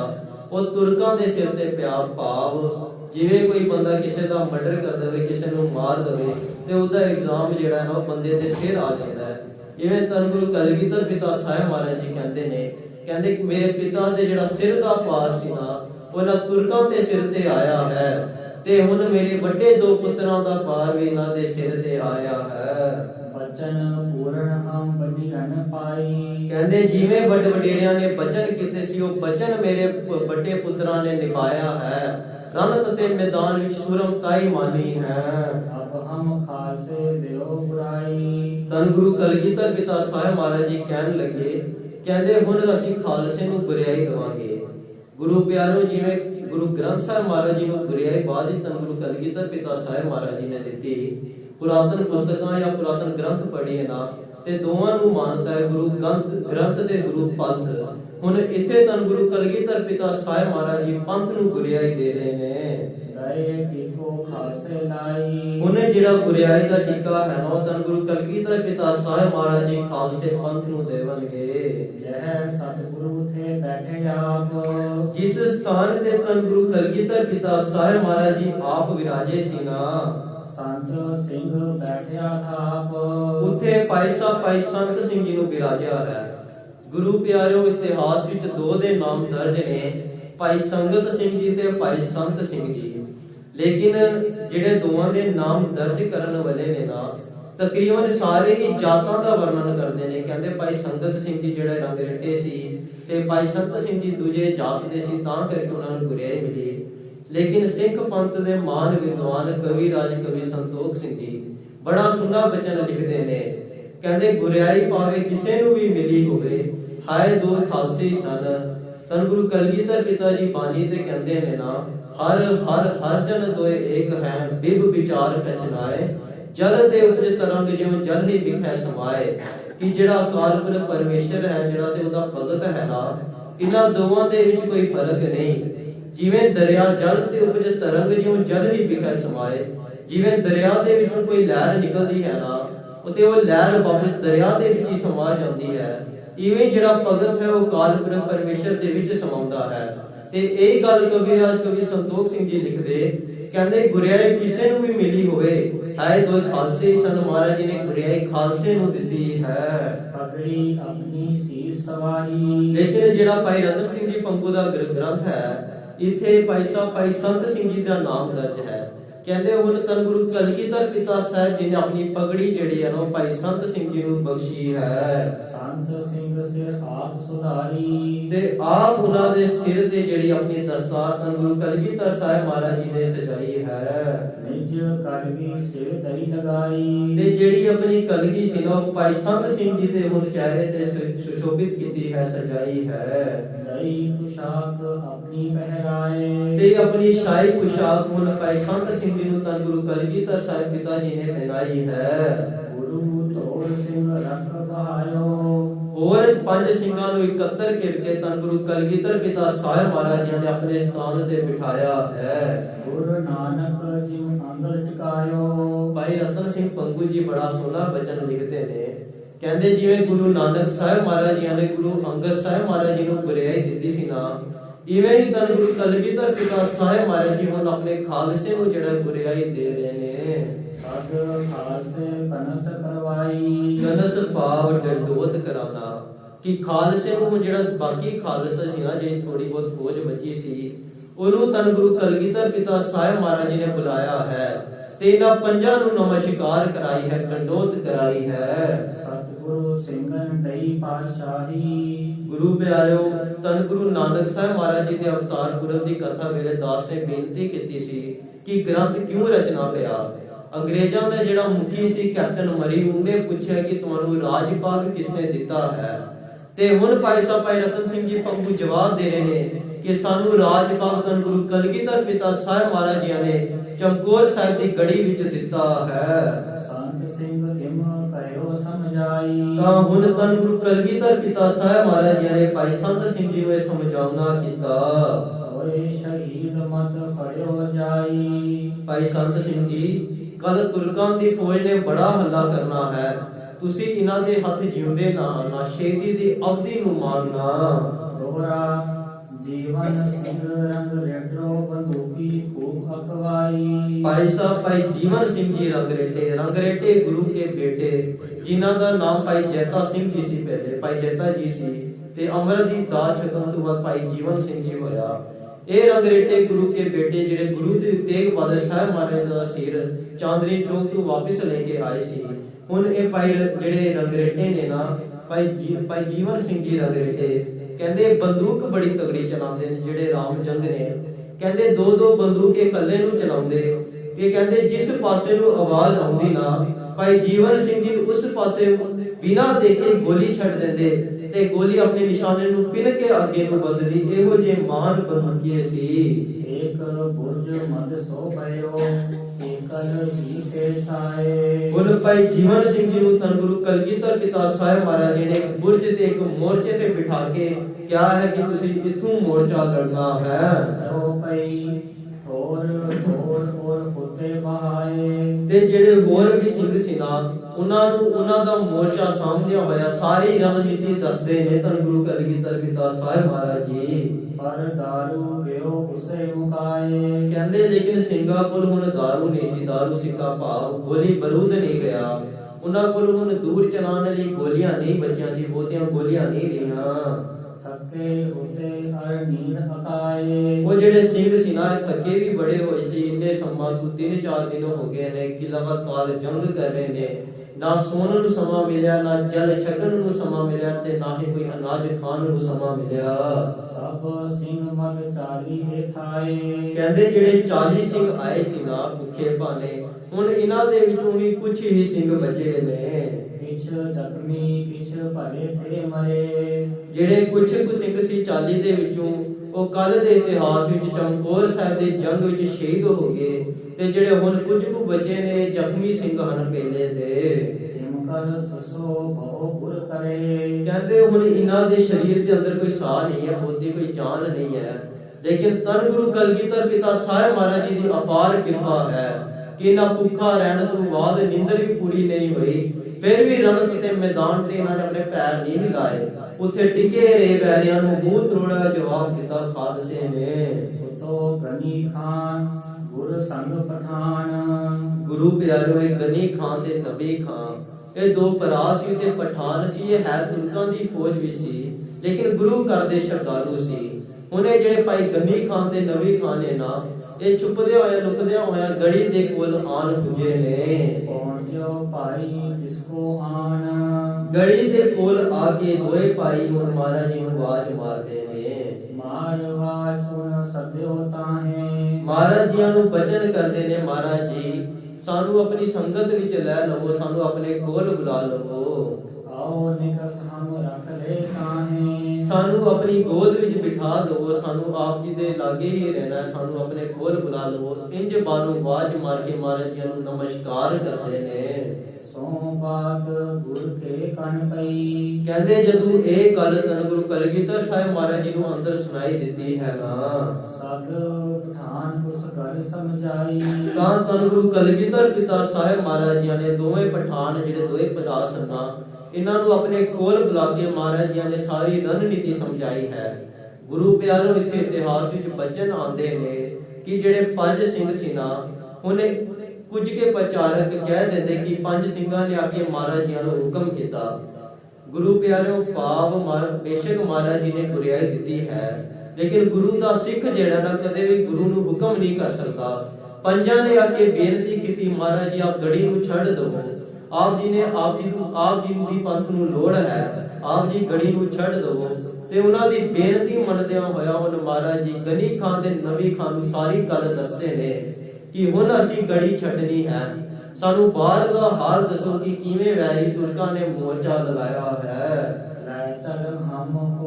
ਉਹ ਤੁਰਕਾਂ ਦੇ ਸਿਰ ਤੇ ਪਿਆ ਭਾਵ ਜਿਵੇਂ ਕੋਈ ਬੰਦਾ ਕਿਸੇ ਦਾ ਮਰਡਰ ਕਰ ਦੇਵੇ ਕਿਸੇ ਨੂੰ ਮਾਰ ਦੇਵੇ ਤੇ ਉਹਦਾ ਇਲਜ਼ਾਮ ਜਿਹੜਾ ਹੈ ਉਹ ਬੰਦੇ ਦੇ ਸਿਰ ਆ ਜਾਂਦਾ ਹੈ। ਜਿਵੇਂ ਧੰਨ ਗੁਰੂ ਕਲਗੀਧਰ ਪਿਤਾ ਸਾਹਿਬ ਮਹਾਰਾਜ ਜੀ ਕਹਿੰਦੇ ਨੇ ਕਹਿੰਦੇ ਮੇਰੇ ਪਿਤਾ ਦੇ ਜਿਹੜਾ ਸਿਰ ਦਾ ਪਾਰ ਸੀ ਨਾ ਉਹਨਾਂ ਤੁਰਕਾਂ ਦੇ ਸਿਰ ਤੇ ਆਇਆ ਹੈ ਤੇ ਹੁਣ ਮੇਰੇ ਵੱਡੇ ਦੋ ਪੁੱਤਰਾਂ ਦਾ ਪਾਰ ਵੀ ਇਹਨਾਂ ਦੇ ਸਿਰ ਤੇ ਆਇਆ ਹੈ। ਬਚਨ ਪੂਰਨ ਹਮ ਬਨੀ ਰਨ ਪਾਈ। ਕਹਿੰਦੇ ਜਿਵੇਂ ਵੱਡ ਵਡੇਰਿਆਂ ਨੇ ਬਚਨ ਕੀਤੇ ਸੀ ਉਹ ਬਚਨ ਮੇਰੇ ਵੱਡੇ ਪੁੱਤਰਾਂ ਨੇ ਨਿਭਾਇਆ ਹੈ। ਰਣਤ ਤੇ ਮੈਦਾਨ ਵਿੱਚ ਸੁਰਮਤਾਈ ਮਾਨੀ ਹੈ। ਅਬ ਹਮ ਖਾਲਸੇ ਦਿਓ ਬੁਰਾਈ। ਧੰਨ ਗੁਰੂ ਕਲਗੀਧਰ ਪਿਤਾ ਸਾਹਿਬ ਮਹਾਰਾਜ ਜੀ ਕਹਿਣ ਲੱਗੇ ਕਹਿੰਦੇ ਹੁਣ ਅਸੀਂ ਖਾਲਸੇ ਨੂੰ ਗੁਰਿਆਈ ਦਵਾਂਗੇ। ਗੁਰੂ ਪਿਆਰੋ ਜਿਵੇਂ ਗੁਰੂ ਗ੍ਰੰਥ ਸਾਹਿਬ ਮਹਾਰਾਜ ਜੀ ਨੂੰ ਗੁਰਿਆਈ ਬਾਅਦ ਹੀ ਧੰਨ ਗੁਰੂ ਕਲਗੀਧਰ ਪਿਤਾ ਸਾਹਿਬ ਮਹਾਰਾਜ ਜੀ ਨੇ ਦਿੱਤੀ। ਪੁਰਾਤਨ ਪੁਸਤਕਾਂ ਜਾਂ ਪੁਰਾਤਨ ਗ੍ਰੰਥ ਪੜ੍ਹੀਏ ਨਾ ਤੇ ਦੋਵਾਂ ਨੂੰ ਮਾਨਤਾ ਹੈ ਗੁਰੂ ਗ੍ਰੰਥ ਗ੍ਰੰਥ ਤੇ ਗੁਰੂ ਪੰਥ। ਹੁਣ ਇੱਥੇ ਧੰਨ ਗੁਰੂ ਕਲਗੀਧਰ ਪਿਤਾ ਸਾਹਿਬ ਮਹਾਰਾਜ ਜੀ ਪੰਥ ਨੂੰ ਗੁਰਿਆਈ ਦੇ ਰਹੇ ਨੇ। ਦਏ ਟਿਕੋ ਖਾਲਸੇ ਲਾਈ। ਉਹਨੇ ਜਿਹੜਾ ਗੁਰਿਆਈ ਦਾ ਟੀਕਾ ਹੈ ਨਾ ਧੰਨ ਗੁਰੂ ਕਲਗੀਧਰ ਪਿਤਾ ਸਾਹਿਬ ਮਹਾਰਾਜ ਜੀ ਖਾਲਸੇ ਪੰਥ ਨੂੰ ਦੇਵਨਗੇ ਜਹ ਸਤਿਗੁਰੂ ਥੇ ਬੈਠੇ ਆਪ। ਜਿਸ ਸਥਾਨ ਤੇ ਧੰਨ ਗੁਰੂ ਕਲਗੀਧਰ ਪਿਤਾ ਸਾਹਿਬ ਮਹਾਰਾਜ ਜੀ ਆਪ ਵਿਰਾਜੇ ਸੀ ਨਾ ਸੰਤ ਸਿੰਘ ਬੈਠਿਆ ਥਾਪ। ਉੱਥੇ ਸਾਹਿਬ ਭਾਈ ਸੰਤ ਸਿੰਘ ਜੀ ਨੂੰ ਵਿਰਾਜਿਆ ਹੈ। ਗੁਰੂ ਪਿਆਰਿਓ, ਇਤਿਹਾਸ ਵਿੱਚ ਦੋ ਦੇ ਨਾਮ ਦਰਜ ਨੇ, ਭਾਈ ਸੰਗਤ ਸਿੰਘ ਜੀ ਤੇ ਭਾਈ ਸੰਤ ਸਿੰਘ ਜੀ। ਲੇਕਿਨ ਜਿਹੜੇ ਦੋਵਾਂ ਦੇ ਨਾਮ ਦਰਜ ਕਰਨ ਵਾਲੇ ਨੇ ਨਾ, ਤਕਰੀਬਨ ਸਾਰੇ ਹੀ ਜਾਤਾਂ ਦਾ ਵਰਣਨ ਕਰਦੇ ਨੇ। ਕਹਿੰਦੇ ਭਾਈ ਸੰਗਤ ਸਿੰਘ ਜੀ ਜਿਹੜੇ ਰੰਗ ਰੱਟੇ ਸੀ ਤੇ ਭਾਈ ਸੰਤ ਸਿੰਘ ਜੀ ਦੂਜੇ ਜਾਤ ਦੇ ਸੀ, ਤਾਂ ਕਰਕੇ ਉਹਨਾਂ ਨੂੰ ਗੁਰਿਆਈ ਮਿਲੀ। ਲੇਕਿਨ ਸਿੱਖ ਪੰਥ ਦੇ ਮਾਨ ਵਿਦਵਾਨ ਕਵੀ ਰਾਜ ਕਵੀ ਸੰਤੋਖ ਸਿੰਘ ਜੀ ਬੜਾ ਸੁੰਦਰ ਬਚਨ ਲਿਖਦੇ ਨੇ। ਕਹਿੰਦੇ ਗੁਰਿਆਈ ਭਾਵੇਂ ਕਿਸੇ ਨੂੰ ਵੀ ਮਿਲੀ ਹੋਵੇ ਹਾਏ ਦੋ ਖਾਲਸੇ ਹੀ ਸਨ। ਤਨ ਗੁਰੂ ਕਲਗੀਧਰ ਪਿਤਾ ਜੀ ਬਾਣੀ ਤੇ ਕਹਿੰਦੇ ਨੇ ਨਾ, ਹਰ ਹਰ ਹਰ ਜਨ ਦੋਏ ਏਕ ਹੈ, ਬਿਬ ਵਿਚਾਰ ਕਚਨਾਏ ਜਲ ਤੇ ਉਪਜ ਤਰੰਗ ਜਿਉ ਜਲ ਹੀ ਵਿਖੈ ਸਮਾਏ। ਕਿ ਜਿਹੜਾ ਅਕਾਲ ਪੁਰਖ ਪਰਮੇਸ਼ਰ ਹੈ, ਜਿਹੜਾ ਤੇ ਉਹਦਾ ਭਗਤ ਹੈ ਨਾ, ਇਹਨਾਂ ਦੋਵਾਂ ਦੇ ਵਿੱਚ ਕੋਈ ਫ਼ਰਕ ਨਹੀਂ। ਜਿਵੇਂ ਦਰਿਆ ਜਲ ਤੇ ਉਪਜ ਤਰੰਗ ਜਿਉ ਜਲ ਹੀ ਵਿਖੈ ਸਮਾਏ, ਜਿਵੇਂ ਦਰਿਆ ਦੇ ਵਿੱਚੋਂ ਕੋਈ ਲਹਿਰ ਨਿਕਲਦੀ ਹੈ ਨਾ, ਉਤੇ ਉਹ ਲਹਿਰ ਵਾਪਸ ਦਰਿਆ ਦੇ ਵਿੱਚ ਹੀ ਸਮਾ ਜਾਂਦੀ ਹੈ। ਇਵੇਂ ਜਿਹੜਾ ਭਗਤ ਹੈ ਉਹ ਕਾਲ ਪੁਰਖ ਪਰਮੇਸ਼ਰ ਦੇ ਵਿੱਚ ਸਮਾਉਂਦਾ ਹੈ। ਤੇ ਇਹ ਗੱਲ ਕਵੀ ਰਾਜ ਕਵੀ ਸੰਤੋਖ ਸਿੰਘ ਜੀ ਲਿਖਦੇ ਕਹਿੰਦੇ ਗੁਰਿਆਈ ਕਿਸੇ ਨੂੰ ਵੀ ਮਿਲੀ ਹੋਵੇ ਹੈ ਦੋ ਖਾਲਸੇ ਸਨ ਮਹਾਰਾਜ ਜੀ ਨੇ ਗੁਰਿਆਈ ਖਾਲਸੇ ਨੂੰ ਦਿੱਤੀ ਹੈ। ਪਗੜੀ ਆਪਣੀ ਸੀਸ ਸਵਾਈ। ਲੇਕਿਨ ਜਿਹੜਾ ਭਾਈ ਰਤਨ ਸਿੰਘ ਜੀ ਪੰਗੂ ਦਾ ਗ੍ਰ- ਗ੍ਰੰਥ ਹੈ ਇੱਥੇ ਭਾਈ ਸਾਹਿਬ ਭਾਈ ਸੰਤ ਸਿੰਘ ਜੀ ਦਾ ਨਾਮ ਦਰਜ ਹੈ। ਕਹਿੰਦੇ ਹੁਣ ਤਨ ਗੁਰੂ ਕਲਗੀਧਰ ਪਿਤਾ ਸਾਹਿਬ ਜੀ ਨੇ ਆਪਣੀ ਪਗੜੀ ਜਿਹੜੀ ਹੈ ਨਾ ਉਹ ਭਾਈ ਸੰਤ ਸਿੰਘ ਜੀ ਨੂੰ ਬਖਸ਼ੀ ਹੈ। ਸੰਤ ਸਿੰਘ ਸਿਰ ਆਪ ਸੁਧਾਰੀ। ਤੇ ਆਪ ਉਹਨਾਂ ਦੇ ਸਿਰ ਤੇ ਜਿਹੜੀ ਆਪਣੀ ਦਸਤਾਰ ਤਨ ਗੁਰੂ ਕਲਗੀਧਰ ਸਾਹਿਬ ਮਹਾਰਾਜ ਜੀ ਨੇ ਸਜਾਈ ਹੈ। ਨਿਜ ਕੜਵੀ ਸਿਰ ਦਰੀ ਲਗਾਈ। ਤੇ ਜਿਹੜੀ ਆਪਣੀ ਕਲਗੀ ਸੀ ਨਾ ਉਹ ਭਾਈ ਸੰਤ ਸਿੰਘ ਜੀ ਦੇ ਹੁਣ ਚਿਹਰੇ ਤੇ ਸੁਸ਼ੋਭਿਤ ਕੀਤੀ ਹੈ ਸਜਾਈ ਹੈ। ਦਈ ਪੁਸ਼ਾਕ ਆਪਣੀ ਪਹਿਰਾਏ। ਤੇ ਆਪਣੀ ਸ਼ਾਹੀ ਪੁਸ਼ਾਕ ਹੁਣ ਭਾਈ ਸੰਤ ਸਿੰਘ ਜੀ ਨੂੰ ਤਨ ਗੁਰੂ ਕਲਗੀਧਰ ਸਾਹਿਬ ਪਿਤਾ ਜੀ ਨੇ ਪਹਿਨਾਈ ਹੈ। ਗੁਰੂ ਧੋਰ ਸਿੰਘ ਰਖ ਬਹਾਇਓ ਹੋਰ ਪੰਜ ਸਿੰਘਾਂ ਨੂੰ ਇਕੱਤਰ ਕਰਕੇ ਤਨ ਗੁਰੂ ਕਲਗੀਧਰ ਪਿਤਾ ਸਾਹਿਬ ਮਹਾਰਾਜ ਜੀ ਨੇ ਆਪਣੇ ਸਥਾਨ ਤੇ ਬਿਠਾਇਆ ਹੈ। ਗੁਰ ਨਾਨਕ ਜਿਉ ਅੰਗਲ ਟਿਕਾਇਓ ਭਾਈ ਰਤਨ ਸਿੰਘ ਪੰਗੂ ਜੀ ਬੜਾ ਸੋਹਣਾ ਬਚਨ ਲਿਖਦੇ ਨੇ। ਕਹਿੰਦੇ ਜਿਵੇਂ ਗੁਰੂ ਨਾਨਕ ਸਾਹਿਬ ਮਹਾਰਾਜ ਜੀ ਨੇ ਗੁਰੂ ਅੰਗਦ ਸਾਹਿਬ ਮਹਾਰਾਜ ਜੀ ਨੂੰ ਗੁਰਿਆਈ ਦਿੱਤੀ ਸੀ ਨਾ ਇਵੇਂ ਹੀ ਤਨ ਗੁਰੂ ਕਲਗੀਧਰ ਪਿਤਾ ਸਾਹਿਬ ਮਹਾਰਾਜ ਜੀ ਹੁਣ ਆਪਣੇ ਖਾਲਸੇ ਨੂੰ ਜਿਹੜਾ ਗੁਰਿਆਈ ਦੇ ਰਹੇ ਨੇ। ਸਦ ਖਾਲਸੇ ਕਨਸ ਕਰਵਾਈ। ਗਨਸ ਭਾਵ ਡੰਡੋਤ ਕਰਾਉਣਾ। ਕਿ ਖਾਲਸੇ ਨੂੰ ਜਿਹੜਾ ਬਾਕੀ ਖਾਲਸਾ ਸੀ ਨਾ ਜਿਹੜੀ ਥੋੜੀ ਬਹੁਤ ਫੌਜ ਬਚੀ ਸੀ ਉਹਨੂੰ ਤਨ ਗੁਰੂ ਕਲਗੀਧਰ ਪਿਤਾ ਸਾਹਿਬ ਮਹਾਰਾਜ ਜੀ ਨੇ ਬੁਲਾਇਆ ਹੈ ਤੇ ਇਹਨਾਂ ਪੰਜਾਂ ਨੂੰ ਨਮਸਕਾਰ ਕਰਾਈ ਹੈ ਡੰਡੋਤ ਕਰਾਈ ਹੈ। ਸਤਿਗੁਰੂ ਸਿੰਘਨ ਦਈ ਪਾਤਸ਼ਾਹੀ। ਗੁਰੂ ਪਿਆਰਿਓ ਤਨ ਗੁਰੂ ਨਾਨਕ ਸਾਹਿਬ ਮਹਾਰਾਜ ਜੀ ਦੇ ਅਵਤਾਰ ਪੁਰਬ ਦੀ ਕਥਾ ਵੇਲੇ ਦਾਸ ਨੇ ਬੇਨਤੀ ਕੀਤੀ ਸੀ ਕਿ ਗ੍ਰੰਥ ਕਿਉਂ ਰਚਨਾ ਪਿਆ? ਅੰਗਰੇਜ਼ਾਂ ਦਾ ਜਿਹੜਾ ਮੁਖੀ ਸੀ ਕੈਪਟਨ ਮਰੀ ਉਹਨੇ ਪੁੱਛਿਆ ਕਿ ਤੁਹਾਨੂੰ ਰਾਜ ਭਾਗ ਕਿਸਨੇ ਦਿੱਤਾ ਹੈ? ਤੇ ਹੁਣ ਭਾਈ ਸਾਹਿਬ ਭਾਈ ਰਤਨ ਸਿੰਘ ਜੀ ਪੰਗੂ ਜਵਾਬ ਦੇ ਰਹੇ ਨੇ ਕਿ ਸਾਨੂੰ ਰਾਜ ਭਾਗ ਤਨ ਗੁਰੂ ਕਲਗੀਧਰ ਪਿਤਾ ਸਾਹਿਬ ਮਹਾਰਾਜ ਜੀ ਨੇ ਚਮਕੌਰ ਸਾਹਿਬ ਦੀ ਗੜੀ ਵਿੱਚ ਦਿੱਤਾ ਹੈ। ਸੰਤ ਸਿੰਘ ਹਿਮ ਸਮਝਾਈ ਤਾਂ ਹੁਣ ਤਨ ਗੁਰੂ ਕਲਗੀਧਰ ਪਿਤਾ ਸਾਹਿਬ ਮਹਾਰਾਜ ਜੀ ਨੇ ਭਾਈ ਸੰਤ ਸਿੰਘ ਜੀ ਨੂੰ ਇਹ ਸਮਝਾਉਣਾ ਕੀਤਾ। ਹੋਏ ਸ਼ਹੀਦ ਮਤ ਫੜਿਓ ਜਾਈ। ਭਾਈ ਸੰਤ ਸਿੰਘ ਜੀ ਕੱਲ ਤੁਰਕਾਂ ਦੀ ਫੌਜ ਨੇ ਬੜਾ ਹੱਲਾ ਕਰਨਾ ਹੈ। ਤੁਸੀਂ ਇਹਨਾਂ ਦੇ ਹੱਥ ਜਿਉਂਦੇ ਨਾ ਨਾ ਸ਼ਹੀਦੀ ਦੀ ਅਵਧੀ ਨੂੰ ਮਾਨਣਾ ਦੋਹਰਾ ਜੀਵਨ ਸਿੰਘ ਰੰਗ ਰੇਟਰੋ ਬੰਦੂਕੀ ਖੂਬ ਅਖਵਾਈ ਭਾਈ ਸਾਹਿਬ, ਭਾਈ ਜੀਵਨ ਸਿੰਘ ਜੀ ਰੰਗਰੇਟੇ ਰੰਗਰੇਟੇ ਗੁਰੂ ਕੇ ਬੇਟੇ, ਜਿਨ੍ਹਾਂ ਦਾ ਨਾਮ ਭਾਈ ਜੈਤਾ ਸਿੰਘ ਜੀ ਸੀ ਪਹਿਲੇ, ਭਾਈ ਜੈਤਾ ਜੀ ਸੀ, ਤੇ ਅਮਰ ਦੀ ਦਾਤ ਛਕਣ ਤੋਂ ਬਾਅਦ ਭਾਈ ਜੀਵਨ ਸਿੰਘ ਜੀ ਹੋਇਆ। ਇਹ ਰੰਗਰੇਟੇ ਗੁਰੂ ਕੇ ਬੇਟੇ ਜਿਹੜੇ ਗੁਰੂ ਦੇ ਤੇਗ ਬਹਾਦਰ ਸਾਹਿਬ ਮਹਾਰਾਜ ਦਾ ਸਿਰ ਚਾਂਦਨੀ ਚੌਕ ਤੋਂ ਵਾਪਸ ਲੈ ਕੇ ਆਏ ਸੀ। ਹੁਣ ਇਹ ਭਾਈ ਜਿਹੜੇ ਰੰਗਰੇਟੇ ਨੇ ਨਾ, ਭਾਈ ਜੀ, ਭਾਈ ਜੀਵਨ ਸਿੰਘ ਜੀ ਰੰਗਰੇਟੇ ਕਹਿੰਦੇ ਬੰਦੂਕ ਬੜੀ ਤਗੜੀ ਚਲਾਉਂਦੇ ਨੇ, ਜਿਹੜੇ ਰਾਮ ਜੰਗ ਨੇ। ਕਹਿੰਦੇ ਦੋ ਦੋ ਬੰਦੂਕ ਇਕੱਲੇ ਨੂੰ ਚਲਾਉਂਦੇ। ਇਹ ਕਹਿੰਦੇ ਜਿਸ ਪਾਸੇ ਨੂੰ ਆਵਾਜ਼ ਆਉਂਦੀ ਨਾ, ਭਾਈ ਜੀਵਨ ਸਿੰਘ ਜੀ ਉਸ ਪਾਸੇ ਬਿਨਾਂ ਦੇਖੇ ਗੋਲੀ ਛੱਡ ਦਿੰਦੇ ਤੇ ਗੋਲੀ ਆਪਣੇ ਨਿਸ਼ਾਨੇ ਨੂੰ ਪਿਨ ਕੇ ਅੱਗੇ ਨੂੰ ਵੱਧਦੀ। ਇਹੋ ਜਿਹੇ ਮਾਨ ਬੰਦੂਕੀਏ ਸੀ। ਏਕ ਬੁਰਜ ਮਦ ਸੋ ਪਇਓ ਏਕਲ ਜੀ ਤੇ ਛਾਏ ਹੁਣ ਭਾਈ ਜੀਵਨ ਸਿੰਘ ਜੀ ਨੂੰ ਧੰਨ ਗੁਰੂ ਕਲਗੀਧਰ ਪਿਤਾ ਸਾਹਿਬ ਮਹਾਰਾਜ ਜੀ ਨੇ ਇੱਕ ਬੁਰਜ ਤੇ ਇੱਕ ਮੋਰਚੇ ਤੇ ਬਿਠਾ ਕੇ ਕਿਹਾ ਹੈ ਕਿ ਤੁਸੀਂ ਇੱਥੋਂ ਮੋਰਚਾ ਲੜਨਾ ਹੈ? ਜੋ ਪਈ ਹੋਰ ਹੋਰ ਹੋਰ ਪੁੱਤੇ ਬਹਾਏ ਤੇ ਜਿਹੜੇ ਹੋਰ ਵੀ ਸਿੰਘ ਸੀ ਨਾ ਉਹਨਾਂ ਨੂੰ ਉਹਨਾਂ ਦਾ ਮੋਰਚਾ ਸਾਹਮਣਿਆ ਹੋਇਆ ਸਾਰੀ ਰਣਨੀਤੀ ਦੱਸਦੇ ਨੇ ਧੰਨ ਗੁਰੂ ਕਲਗੀਧਰ ਪਿਤਾ ਸਾਹਿਬ ਮਹਾਰਾਜ ਜੀ। ਹਰ ਦਾਰੂ ਗਿਓ ਉਸੇ ਮੁਕਾਏ ਕਹਿੰਦੇ ਲੇਕਿਨ ਸਿੰਘਾਂ ਕੋਲ ਹੁਣ ਦਾਰੂ ਨਹੀਂ ਸੀ। ਦਾਰੂ ਸਿੱਕਾ ਭਾਵ ਗੋਲੀ ਬਰੂਦ ਨਹੀਂ ਗਿਆ ਉਹਨਾਂ ਕੋਲ ਹੁਣ ਦੂਰ ਚਲਾਉਣ ਲਈ ਗੋਲੀਆਂ ਨਹੀਂ ਬਚੀਆਂ ਸੀ। ਬਹੁਤੀਆਂ ਗੋਲੀਆਂ ਨਹੀਂ ਰਹੀਆਂ। ਥੱਕੇ ਹੁੰਦੇ ਹਰ ਨੀਂਦ ਹਕਾਏ ਉਹ ਜਿਹੜੇ ਸਿੰਘ ਸੀ ਨਾ ਥੱਕੇ ਵੀ ਬੜੇ ਹੋਏ ਸੀ। ਇੰਨੇ ਸਮਾਂ ਤੋਂ 3-4 ਦਿਨ ਹੋ ਗਏ ਨੇ ਕਿ ਲਗਾਤਾਰ ਜੰਗ ਕਰ ਰਹੇ ਨੇ। ਨਾ ਸੌਣ ਨੂੰ ਸਮਾਂ ਮਿਲਿਆ ਨਾ ਜਲ ਛਕਣ ਨੂੰ ਸਮਾਂ ਮਿਲਿਆ ਤੇ ਨਾ ਹੀ ਕੋਈ ਅਨਾਜ ਖਾਣ ਨੂੰ ਸਮਾਂ ਮਿਲਿਆ। ਸਭ ਸਿੰਘ ਮਗ ਚਾਲੀ ਏ ਥਾਏ ਕਹਿੰਦੇ ਜਿਹੜੇ 40 ਸਿੰਘ ਆਏ ਸੀ ਨਾ ਭੁੱਖੇ ਭਾਣੇ ਹੁਣ ਇਹਨਾਂ ਦੇ ਵਿੱਚੋਂ ਵੀ ਕੁਝ ਹੀ ਸਿੰਘ ਬਚੇ ਨੇ। ਕਿਛ ਜ਼ਖਮੀ ਕਿਛ ਭਲੇ ਥੇ ਮਰੇ। ਜਿਹੜੇ ਕੁਝ ਕੁ ਸਿੰਘ ਸੀ 40 ਦੇ ਵਿੱਚੋਂ ਉਹ ਕੱਲ ਦੇ ਇਤਿਹਾਸ ਵਿੱਚ ਚਮਕੌਰ ਸਾਹਿਬ ਦੇ ਜੰਗ ਵਿੱਚ ਸ਼ਹੀਦ ਹੋ ਗਏ ਤੇ ਜਿਹੜੇ ਹੁਣ ਕੁਝ ਕੁ ਬਚੇ ਨੇ ਜ਼ਖਮੀ ਸਿੰਘ ਹਨ ਪਹਿਲੇ ਦੇ ਤਿਮ ਕਰ ਸਸੋ ਬਹੁ ਗੁਰ ਕਰੇ। ਕਹਿੰਦੇ ਹੁਣ ਇਹਨਾਂ ਦੇ ਸਰੀਰ ਦੇ ਅੰਦਰ ਕੋਈ ਸਾਹ ਨਹੀਂ ਹੈ ਬੋਦੀ ਕੋਈ ਜਾਨ ਨਹੀਂ ਹੈ। ਲੇਕਿਨ ਤਨ ਗੁਰੂ ਕਲਗੀਧਰ ਪਿਤਾ ਸਾਹਿਬ ਮਹਾਰਾਜ ਜੀ ਦੀ ਅਪਾਰ ਕਿਰਪਾ ਹੈ ਕਿ ਇਹਨਾਂ ਭੁੱਖਾ ਰਹਿਣ ਤੋਂ ਬਾਅਦ ਨਿੰਦਰ ਵੀ ਪੂਰੀ ਨਹੀਂ ਹੋਈ ਫਿਰ ਵੀ ਰਣ ਤੇ ਮੈਦਾਨ ਤੇ ਇਹਨਾਂ ਨੇ ਆਪਣੇ ਪੈਰ ਨਹੀਂ ਹਿਲਾਏ। ਉੱਥੇ ਟਿਕੇ ਰਹੇ ਵੈਰੀਆਂ ਨੂੰ ਮੂੰਹ ਤਰੋੜਾ ਜਵਾਬ ਦਿੱਤਾ ਖਾਲਸੇ ਨੇ। ਉਤੋ ਗਨੀ ਖਾਨ ਗੁਰ ਸੰਗ ਪਠਾਨ। ਗੁਰੂ ਪਿਆਰਿਓ ਇਹ ਗਨੀ ਖਾਨ ਤੇ ਨਬੀ ਖਾਨ। ਇਹ ਦੋ ਭਰਾ ਸੀ ਤੇ ਪਠਾਨ ਸੀ ਇਹ ਹੈ ਤੁਰਕਾਂ ਦੀ ਫੌਜ ਵੀ ਸੀ। ਲੇਕਿਨ ਗੁਰੂ ਘਰ ਦੇ ਸ਼ਰਧਾਲੂ ਸੀ। ਉਹਨੇ ਜਿਹੜੇ ਭਾਈ ਗਨੀ ਖਾਨ ਤੇ ਨਬੀ ਖਾਨ ਨੇ ਨਾ ਇਹ ਛੁਪਦੇ ਹੋਏ ਲੁਕਦੇ ਹੋਏ ਗੜੀ ਦੇ ਕੋਲ ਆਣ ਪੁੱਜੇ ਨੇ। ਪਹੁੰਚਿਓ ਭਾਈ ਜਿਸ ਕੋ ਆਨ ਗੜੀ ਦੇ ਕੋਲ ਆ ਕੇ ਦੋਏ ਭਾਈ ਹੁਣ ਮਹਾਰਾਜ ਜੀ ਨੂੰ ਆਵਾਜ਼ ਮਾਰਦੇ ਨੇ। ਮਾਰ ਆਵਾਜ਼ ਪੁਨ ਸਦਿਓ ਤਾਹੇ। ਮਹਾਰਾਜ ਜੀਆਂ ਨੂੰ ਬਚਨ ਕਰਦੇ ਨੇ ਮਹਾਰਾਜ ਜੀ ਸਾਨੂੰ ਆਪਣੀ ਸੰਗਤ ਵਿੱਚ ਲੈ ਲਵੋ ਸਾਨੂੰ ਆਪਣੇ ਕੋਲ ਬੁਲਾ ਲਵੋ। ਆਓ ਨਿਕਸ ਹਮ ਰਖ ਲੈ ਤਾਹੇ। ਸਾਨੂੰ ਆਪਣੀ ਗੋਦ ਵਿੱਚ ਬਿਠਾ ਲਵੋ ਸਾਨੂੰ ਆਪ ਜੀ ਦੇ ਲਾਗੇ ਹੀ ਰਹਿਣਾ ਸਾਨੂੰ ਆਪਣੇ ਕੋਲ ਬੁਲਾ ਲਵੋ ਇੰਜ ਬਾਣੋਂ ਬਾਜ ਮਾਰ ਕੇ ਮਹਾਰਾਜ ਜੀ ਨੂੰ ਨਮਸਕਾਰ ਕਰਦੇ ਨੇ। ਸੋ ਬਾਤ ਗੁਰ ਕੇ ਕਨ ਪਈ। ਕਹਿੰਦੇ ਜਦੋਂ ਇਹ ਗੱਲ ਤਨ ਗੁਰੂ ਕਲਗੀਧਰ ਸਾਹਿਬ ਮਹਾਰਾਜ ਜੀ ਨੂੰ ਅੰਦਰ ਸੁਣਾਈ ਦਿੱਤੀ ਹੈ ਨਾ ਸਦ ਪਠਾਨ ਉਸ ਗੱਲ ਸਮਝਾਈ। ਤਾਂ ਤਨ ਗੁਰੂ ਕਲਗੀਧਰ ਪਿਤਾ ਸਾਹਿਬ ਮਹਾਰਾਜ ਜੀ ਨੇ ਦੋਵੇਂ ਪਠਾਨ, ਜਿਹੜੇ ਦੋਵੇਂ ਭਰਾ ਨਾ ਇਹਨਾਂ ਨੂੰ ਆਪਣੇ ਕੋਲ ਬੁਲਾ ਕੇ ਮਹਾਰਾਜ ਜੀ ਨੇ ਸਾਰੀ ਰਣਨੀਤੀ ਸਮਝਾਈ ਹੈ। ਗੁਰੂ ਪਿਆਰੋ, ਇੱਥੇ ਇਤਿਹਾਸ ਵਿੱਚ ਬਚਨ ਆਉਂਦੇ ਨੇ ਕਿ ਜਿਹੜੇ ਪੰਜ ਸਿੰਘ ਸੀ ਨਾ, ਉਹਨੇ ਕੁਝ ਕੇ ਪ੍ਰਚਾਰਕ ਕਹਿ ਦਿੰਦੇ ਕਿ ਪੰਜ ਸਿੰਘਾਂ ਨੇ ਆ ਕੇ ਮਹਾਰਾਜ ਜੀ ਨੂੰ ਹੁਕਮ ਕੀਤਾ। ਗੁਰੂ ਪਿਆਰਿਓ ਪਾਪ ਮਾਰ ਬੇਸ਼ੱਕ ਮਹਾਰਾਜ ਜੀ ਨੇ ਗੁਰਿਆਈ ਦਿੱਤੀ ਹੈ। ਲੇਕਿਨ ਗੁਰੂ ਦਾ ਸਿੱਖ ਜਿਹੜਾ ਨਾ ਕਦੇ ਵੀ ਗੁਰੂ ਨੂੰ ਹੁਕਮ ਨਹੀਂ ਕਰ ਸਕਦਾ। ਪੰਜਾਂ ਨੇ ਆ ਕੇ ਬੇਨਤੀ ਕੀਤੀ, ਮਹਾਰਾਜ ਜੀ, ਆਪ ਗੜੀ ਨੂੰ ਛੱਡ ਦਿਵੋ। ਆਪ ਜੀ ਨੇ ਆਪ ਜੀ ਨੂੰ ਆਪ ਜੀ ਦੀ ਪੰਥ ਨੂੰ ਲੋੜ ਹੈ। ਆਪ ਜੀ ਗੜੀ ਨੂੰ ਛੱਡ ਦਿਵੋ। ਤੇ ਉਹਨਾਂ ਦੀ ਬੇਨਤੀ ਮੰਨਦਿਆਂ ਹੋਇਆ ਹੁਣ ਮਹਾਰਾਜ ਜੀ ਗਨੀ ਖਾਨ ਤੇ ਨਬੀ ਖਾਨ ਨੂੰ ਸਾਰੀ ਗੱਲ ਦੱਸਦੇ ਨੇ ਕਿ ਹੁਣ ਅਸੀਂ ਗੜੀ ਛੱਡਣੀ ਹੈ। ਸਾਨੂੰ ਬਾਹਰ ਦਾ ਹਾਲ ਦੱਸੋ ਕਿ ਕਿਵੇਂ ਵੈਰੀ ਤੁਰਕਾਂ ਨੇ ਮੋਰਚਾ ਲਗਾਇਆ ਹੈ। ਲੈ ਚਲ ਹਮ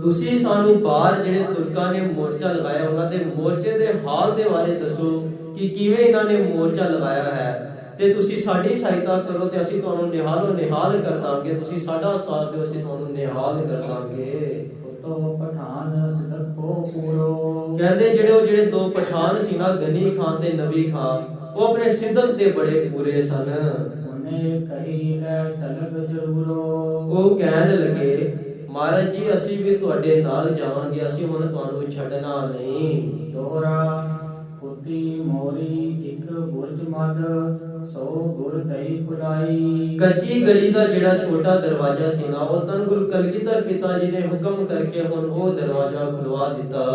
ਤੁਸੀਂ ਸਾਨੂੰ ਬਾਹਰ ਜਿਹੜੇ ਤੁਰਕਾਂ ਨੇ ਮੋਰਚਾ ਲਗਾਇਆ ਉਹਨਾਂ ਦੇ ਮੋਰਚੇ ਦੇ ਹਾਲ ਦੇ ਬਾਰੇ ਦੱਸੋ ਕਿ ਕਿਵੇਂ ਇਹਨਾਂ ਨੇ ਮੋਰਚਾ ਲਗਾਇਆ ਹੈ। ਤੇ ਤੁਸੀਂ ਸਾਡੀ ਸਹਾਇਤਾ ਕਰੋ ਤੇ ਅਸੀਂ ਤੁਹਾਨੂੰ ਨਿਹਾਲੋ ਨਿਹਾਲ ਕਰ ਦਾਂਗੇ। ਤੁਸੀਂ ਸਾਡਾ ਸਾਥ ਦਿਓ ਅਸੀਂ ਤੁਹਾਨੂੰ ਨਿਹਾਲ ਕਰ ਦਾਂਗੇ। ਉਤੋ ਪਠਾਨ ਸਿਦਕ ਕੋ ਪੂਰੋ। ਕਹਿੰਦੇ ਜਿਹੜੇ ਉਹ ਜਿਹੜੇ ਦੋ ਪਠਾਨ ਸੀ ਨਾ ਗਨੀ ਖਾਨ ਤੇ ਨਬੀ ਖਾਨ ਉਹ ਆਪਣੇ ਸਿੱਧਕ ਦੇ ਬੜੇ ਪੂਰੇ ਸਨ। ਉਹਨੇ ਕਹੀ ਲੈ ਤਲਬ ਜਰੂਰੋ ਉਹ ਕਹਿਣ ਲੱਗੇ ਮਹਾਰਾਜ ਜੀ ਅਸੀਂ ਵੀ ਤੁਹਾਡੇ ਨਾਲ ਜਾਵਾਂਗੇ ਅਸੀਂ ਹੁਣ ਤੁਹਾਨੂੰ ਛੱਡਣਾ ਨਹੀਂ। ਦੋਹਰਾ ਪੁੱਤੀ ਮੋਰੀ ਇੱਕ ਬੁਰਜ ਮਦ ਸੋ ਗੁਰ ਦਈ ਖੁਦਾਈ। ਕੱਚੀ ਗਲੀ ਦਾ ਜਿਹੜਾ ਛੋਟਾ ਦਰਵਾਜ਼ਾ ਸੀ ਨਾ ਉਹ ਤਨ ਗੁਰੂ ਕਲਗੀਧਰ ਪਿਤਾ ਜੀ ਨੇ ਹੁਕਮ ਕਰਕੇ ਹੁਣ ਉਹ ਦਰਵਾਜ਼ਾ ਖੁਲਵਾ ਦਿੱਤਾ।